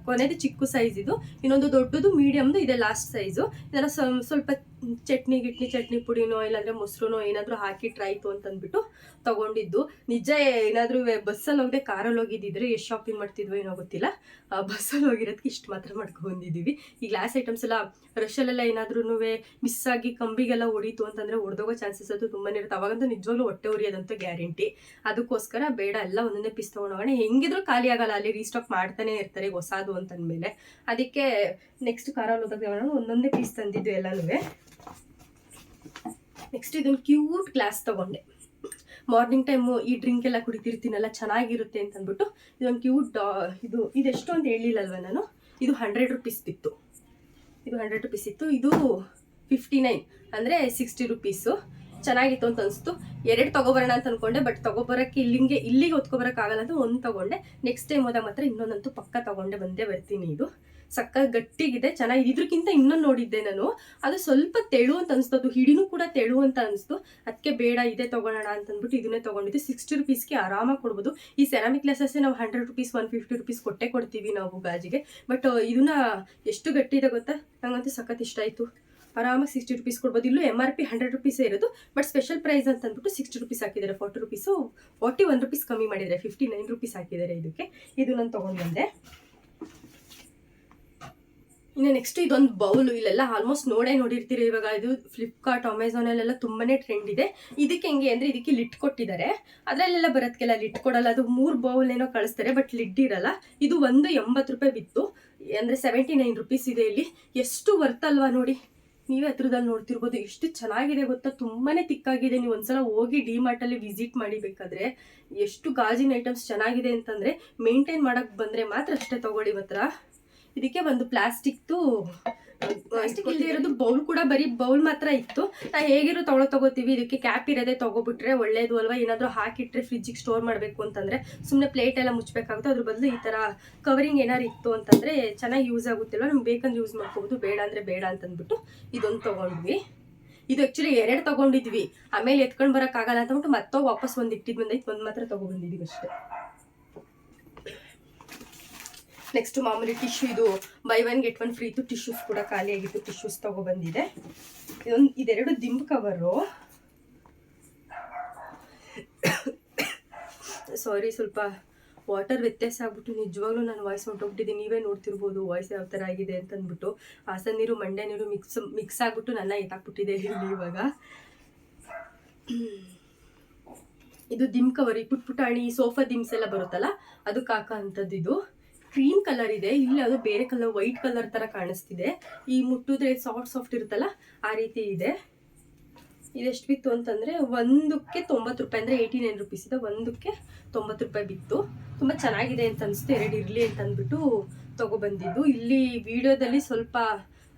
ಕೊನೆದು ಚಿಕ್ಕ ಸೈಜ್ ಇದು. ಇನ್ನೊಂದು ದೊಡ್ಡದು ಮೀಡಿಯಮ್ದು ಇದೆ ಲಾಸ್ಟ್ ಸೈಜು ಇದೆಲ್ಲ ಸ್ವಲ್ಪ ಚಟ್ನಿ ಗಿಟ್ನಿ, ಚಟ್ನಿ ಪುಡಿನೋ, ಇಲ್ಲಾಂದ್ರೆ ಮೊಸರುನೋ ಏನಾದರೂ ಅಂತ ಅಂದ್ಬಿಟ್ಟು ತಗೊಂಡಿದ್ದು. ನಿಜ ಏನಾದರೂ ಬಸ್ಸಲ್ಲಿ ಹೋಗದೆ ಕಾರಲ್ಲಿ ಹೋಗಿದ್ದಿದ್ರೆ ಎಷ್ಟು ಶಾಪಿಂಗ್ ಮಾಡ್ತಿದ್ವೋ ಏನೋ ಗೊತ್ತಿಲ್ಲ. ಬಸ್ಸಲ್ಲಿ ಹೋಗಿರೋದಕ್ಕೆ ಇಷ್ಟು ಮಾತ್ರ ಮಾಡ್ಕೊಂಡಿದ್ದೀವಿ ಈ ಗ್ಲಾಸ್ ಐಟಮ್ಸ್ ಎಲ್ಲ ರಶಲ್ಲೆಲ್ಲ ಏನಾದ್ರೂ ಮಿಸ್ ಆಗಿ ಕಂಬಿಗೆಲ್ಲ ಹೊಡೀತು ಅಂತಂದ್ರೆ ಹೊಡೆದೋಗೋ ಚಾನ್ಸಸ್ ಅದು ತುಂಬಾನೇ ಇರುತ್ತೆ. ಅವಾಗಂತೂ ನಿಜವಾಗ್ಲೂ ಹೊಟ್ಟೆ ಉರಿಯೋದಂತ ಗ್ಯಾರಂಟಿ ಅದಕ್ಕೋಸ್ಕರ ಬೇಡ, ಎಲ್ಲ ಒಂದೊಂದೇ ಪೀಸ್ ತೊಗೊಂಡೋಗೋಣ. ಹೆಂಗಿದ್ರು ಖಾಲಿ ಆಗಲ್ಲ, ಅಲ್ಲಿ ರೀಸ್ಟಾಕ್ ಮಾಡ್ತಾನೆ ಇರ್ತಾರೆ ಈಗ ಹೊಸದು ಅಂತಂದ್ಮೇಲೆ. ಅದಕ್ಕೆ ನೆಕ್ಸ್ಟ್ ಕಾರಲ್ಲಿ ಹೋದಾಗ ಒಂದೊಂದೇ ಪೀಸ್ ತಂದಿದ್ದು ಎಲ್ಲನೂ ನೆಕ್ಸ್ಟ್ ಇದೊಂದು ಕ್ಯೂಟ್ ಗ್ಲಾಸ್ ತಗೊಂಡೆ. ಮಾರ್ನಿಂಗ್ ಟೈಮು ಈ ಡ್ರಿಂಕ್ ಎಲ್ಲ ಕುಡಿತಿರ್ತೀನಲ್ಲ, ಚೆನ್ನಾಗಿರುತ್ತೆ ಅಂತ ಅಂದ್ಬಿಟ್ಟು ಇದೊಂದು ಕ್ಯೂಟ್ ಡಾ ಇದು ಇದೆಷ್ಟು ಅಂತ ಹೇಳಿಲ್ಲಲ್ವ ನಾನು? ಇದು ಹಂಡ್ರೆಡ್ ರುಪೀಸ್ ಇತ್ತು. ಇದು ಹಂಡ್ರೆಡ್ ರುಪೀಸ್ ಇತ್ತು. ಇದು ಫಿಫ್ಟಿ ನೈನ್ ಅಂದರೆ ಸಿಕ್ಸ್ಟಿ ರುಪೀಸು ಚೆನ್ನಾಗಿತ್ತು ಅಂತ ಅನಿಸ್ತು. ಎರಡು ತೊಗೊಬರೋಣ ಅಂತ ಅಂದ್ಕೊಂಡೆ ಬಟ್ ತೊಗೊಬರೋಕ್ಕೆ ಇಲ್ಲಿಗೆ ಇಲ್ಲಿಗೆ ಹೊತ್ಕೊಬರೋಕ್ಕಾಗಲ್ಲ ಅಂತ ಒಂದು ತಗೊಂಡೆ. ನೆಕ್ಸ್ಟ್ ಟೈಮ್ ಹೋದಾಗ ಮಾತ್ರ ಇನ್ನೊಂದಂತೂ ಪಕ್ಕ ತಗೊಂಡೆ, ಬಂದೇ ಬರ್ತೀನಿ ಇದು. ಸಕ್ಕ ಗಟ್ಟಿಗಿದೆ, ಚೆನ್ನಾಗಿದೆ. ಇದ್ರಕ್ಕಿಂತ ಇನ್ನೊಂದು ನೋಡಿದ್ದೆ ನಾನು. ಅದು ಸ್ವಲ್ಪ ತೆಳು ಅಂತ ಅನಿಸ್ತು. ಅದು ಹಿಡಿನೂ ಕೂಡ ತೆಳು ಅಂತ ಅನಿಸ್ತು. ಅದಕ್ಕೆ ಬೇಡ, ಇದೇ ತೊಗೊಳೋಣ ಅಂತ ಅಂದ್ಬಿಟ್ಟು ಇದನ್ನೇ ತೊಗೊಂಡಿದ್ದು. ಸಿಕ್ಸ್ಟಿ ರುಪೀಸ್ಗೆ ಆರಾಮಾಗಿ ಕೊಡ್ಬೋದು. ಈ ಸೆರಾಮಿಕ್ ಗ್ಲಾಸಸ್ಸೇ ನಾವು hundred rupees one fifty rupees ಕೊಟ್ಟೆ ಕೊಡ್ತೀವಿ ನಾವು ಗಾಜಿಗೆ. ಬಟ್ ಇದನ್ನ ಎಷ್ಟು ಗಟ್ಟಿ ಇದೆ ಗೊತ್ತಾ? ನಂಗಂತೂ ಸಖತ್ ಇಷ್ಟ ಆಯಿತು. ಆರಾಮಾಗಿ ಸಿಕ್ಸ್ಟಿ ರುಪೀಸ್ ಕೊಡ್ಬೋದು. ಇಲ್ಲೂ ಎಂ ಆರ್ ಪಿ ಹಂಡ್ರೆಡ್ ರುಪೀಸೇ ಇರೋದು. ಬಟ್ ಸ್ಪೆಷಲ್ ಪ್ರೈಸ್ ಅಂತ ಅಂದ್ಬಿಟ್ಟು ಸಿಕ್ಸ್ಟಿ ರುಪೀಸ್ ಹಾಕಿದ್ದಾರೆ. Forty rupees forty one rupees ಕಮ್ಮಿ ಮಾಡಿದ್ದಾರೆ. ಫಿಫ್ಟಿ ನೈನ್ ರುಪೀಸ್ ಹಾಕಿದ್ದಾರೆ ಇದಕ್ಕೆ. ಇದು ನಾನು ತೊಗೊಂಡು ಬಂದೆ. ಇನ್ನು ನೆಕ್ಸ್ಟ್ ಇದೊಂದು ಬೌಲು ಇಲ್ಲೆಲ್ಲ ಆಲ್ಮೋಸ್ಟ್ ನೋಡೇ ನೋಡಿರ್ತೀರಿ ಇವಾಗ ಇದು ಫ್ಲಿಪ್ಕಾರ್ಟ್ ಅಮೆಝಾನಲ್ಲೆಲ್ಲ ತುಂಬಾನೇ ಟ್ರೆಂಡ್ ಇದೆ. ಇದಕ್ಕೆ ಹೆಂಗೆ ಅಂದರೆ ಇದಕ್ಕೆ ಲಿಟ್ ಕೊಟ್ಟಿದ್ದಾರೆ. ಅದರಲ್ಲೆಲ್ಲ ಬರೋದಕ್ಕೆಲ್ಲ ಲಿಟ್ ಕೊಡಲ್ಲ. ಅದು ಮೂರು ಬೌಲ್ ಏನೋ ಕಳಿಸ್ತಾರೆ ಬಟ್ ಲಿಡ್ ಇರಲ್ಲ. ಇದು ಒಂದು ಎಂಬತ್ತು ರೂಪಾಯಿ ಬಿತ್ತು. ಅಂದರೆ ಸೆವೆಂಟಿ ನೈನ್ ರುಪೀಸ್ ಇದೆ ಇಲ್ಲಿ. ಎಷ್ಟು ವರ್ತ್ ಅಲ್ವಾ ನೋಡಿ. ನೀವೇ ಹತ್ರದಲ್ಲಿ ನೋಡ್ತಿರ್ಬೋದು. ಎಷ್ಟು ಚೆನ್ನಾಗಿದೆ ಗೊತ್ತಾ? ತುಂಬಾನೇ ತಿಕ್ಕಾಗಿದೆ. ನೀವು ಒಂದ್ಸಲ ಹೋಗಿ ಡಿ ಮಾರ್ಟಲ್ಲಿ ವಿಸಿಟ್ ಮಾಡಿಬೇಕಾದ್ರೆ ಎಷ್ಟು ಗಾಜಿನ ಐಟಮ್ಸ್ ಚೆನ್ನಾಗಿದೆ ಅಂತಂದ್ರೆ ಮೇಂಟೈನ್ ಮಾಡಕ್ ಬಂದ್ರೆ ಮಾತ್ರ ಅಷ್ಟೇ ತಗೊಳ್ಳಿ ಮಾತ್ರ. ಇದಕ್ಕೆ ಒಂದು ಪ್ಲಾಸ್ಟಿಕ್ದು ಪ್ಲಾಸ್ಟಿಕ್ ಇಲ್ಲದೆ ಇರೋದು ಬೌಲ್ ಕೂಡ ಬರೀ ಬೌಲ್ ಮಾತ್ರ ಇತ್ತು. ನಾವು ಹೇಗಿರೋ ತೊಗೊಳೋ ತಗೋತೀವಿ ಇದಕ್ಕೆ ಕ್ಯಾಪ್ ಇರೋದೇ ತಗೋಬಿಟ್ರೆ ಒಳ್ಳೇದು ಅಲ್ವಾ? ಏನಾದರೂ ಹಾಕಿಟ್ರೆ ಫ್ರಿಜ್ಜಿಗೆ ಸ್ಟೋರ್ ಮಾಡಬೇಕು ಅಂತಂದರೆ ಸುಮ್ಮನೆ ಪ್ಲೇಟ್ ಎಲ್ಲ ಮುಚ್ಚಬೇಕಾಗುತ್ತೆ ಅದ್ರ ಬದಲು ಈ ಥರ ಕವರಿಂಗ್ ಏನಾರು ಇತ್ತು ಅಂತಂದ್ರೆ ಚೆನ್ನಾಗಿ ಯೂಸ್ ಆಗುತ್ತಿಲ್ಲ ನಮ್ಗೆ ಬೇಕಂದ್ರೆ ಯೂಸ್ ಮಾಡ್ಕೋಬೋದು ಬೇಡ ಅಂದ್ರೆ ಬೇಡ ಅಂತಂದ್ಬಿಟ್ಟು ಇದೊಂದು ತೊಗೊಂಡ್ವಿ. ಇದು ಆ್ಯಕ್ಚುಲಿ ಎರಡು ತಗೊಂಡಿದ್ವಿ. ಆಮೇಲೆ ಎತ್ಕೊಂಡು ಬರೋಕ್ಕಾಗಲ್ಲ ಅಂತ ಅಂದ್ಬಿಟ್ಟು ಮತ್ತೆ ವಾಪಸ್ ಒಂದು ಇಟ್ಟಿದ್ದು ಬಂದೈತೆ ಒಂದು ಮಾತ್ರ ತೊಗೊಬಂದಿದ್ದೀವಿ ಅಷ್ಟೇ. ನೆಕ್ಸ್ಟ್ ಮಾಮೂಲಿ ಟಿಶ್ಯೂ ಇದು buy one get one free ಇತ್ತು ಟಿಶ್ಯೂಸ್ ಕೂಡ ಖಾಲಿಯಾಗಿತ್ತು ಟಿಶ್ಯೂಸ್ ತಗೊಬಂದಿದೆ. ಇದೊಂದು, ಇದೆರಡು ದಿಂಬ್ ಕವರು ಸಾರಿ ಸ್ವಲ್ಪ ವಾಟರ್ ವ್ಯತ್ಯಾಸ ಆಗ್ಬಿಟ್ಟು ನಿಜವಾಗ್ಲೂ ನಾನು ವಾಯ್ಸ್ ಹೊಂಟೋಗ್ಬಿಟ್ಟಿದ್ದೀನಿ ನೀವೇ ನೋಡ್ತಿರ್ಬೋದು ವಾಯ್ಸ್ ಯಾವ ಥರ ಆಗಿದೆ ಅಂತ ಅಂದ್ಬಿಟ್ಟು ಹಾಸನ ನೀರು ಮಂಡೆ ನೀರು ಮಿಕ್ಸ್ ಮಿಕ್ಸ್ ಆಗ್ಬಿಟ್ಟು ನನ್ನ ಎತ್ತಾಕ್ಬಿಟ್ಟಿದೆ ಇಲ್ಲಿ ಇವಾಗ. ಇದು ದಿಮ್ ಕವರ್ ಈ ಪುಟ್ ಪುಟಾಣಿ ಸೋಫಾ ದಿಮ್ಸ್ ಎಲ್ಲ ಬರುತ್ತಲ್ಲ ಅದಕ್ಕೆ ಹಾಕೋ ಅಂಥದ್ದು ಇದು ಕ್ರೀಮ್ ಕಲರ್ ಇದೆ. ಇಲ್ಲಿ ಅದು ಬೇರೆ ಕಲರ್, ವೈಟ್ ಕಲರ್ ತರ ಕಾಣಿಸ್ತಿದೆ. ಈ ಮುಟ್ಟಿದ್ರೆ ಸಾಫ್ಟ್ ಸಾಫ್ಟ್ ಇರುತ್ತಲ್ಲ, ಆ ರೀತಿ ಇದೆ. ಇದೆಷ್ಟು ಬಿತ್ತು ಅಂತಂದರೆ, ಒಂದಕ್ಕೆ ತೊಂಬತ್ತು ರೂಪಾಯಿ, ಅಂದರೆ ಏಯ್ಟಿ ನೈನ್ ರುಪೀಸ್ ಇದೆ. ಒಂದಕ್ಕೆ ತೊಂಬತ್ತು ರೂಪಾಯಿ ಬಿತ್ತು. ತುಂಬ ಚೆನ್ನಾಗಿದೆ ಅಂತ ಅನಿಸ್ತು ಎರಡು ಇರಲಿ ಅಂತ ಅಂದ್ಬಿಟ್ಟು ತೊಗೊಬಂದಿದ್ದು ಇಲ್ಲಿ ವಿಡಿಯೋದಲ್ಲಿ ಸ್ವಲ್ಪ,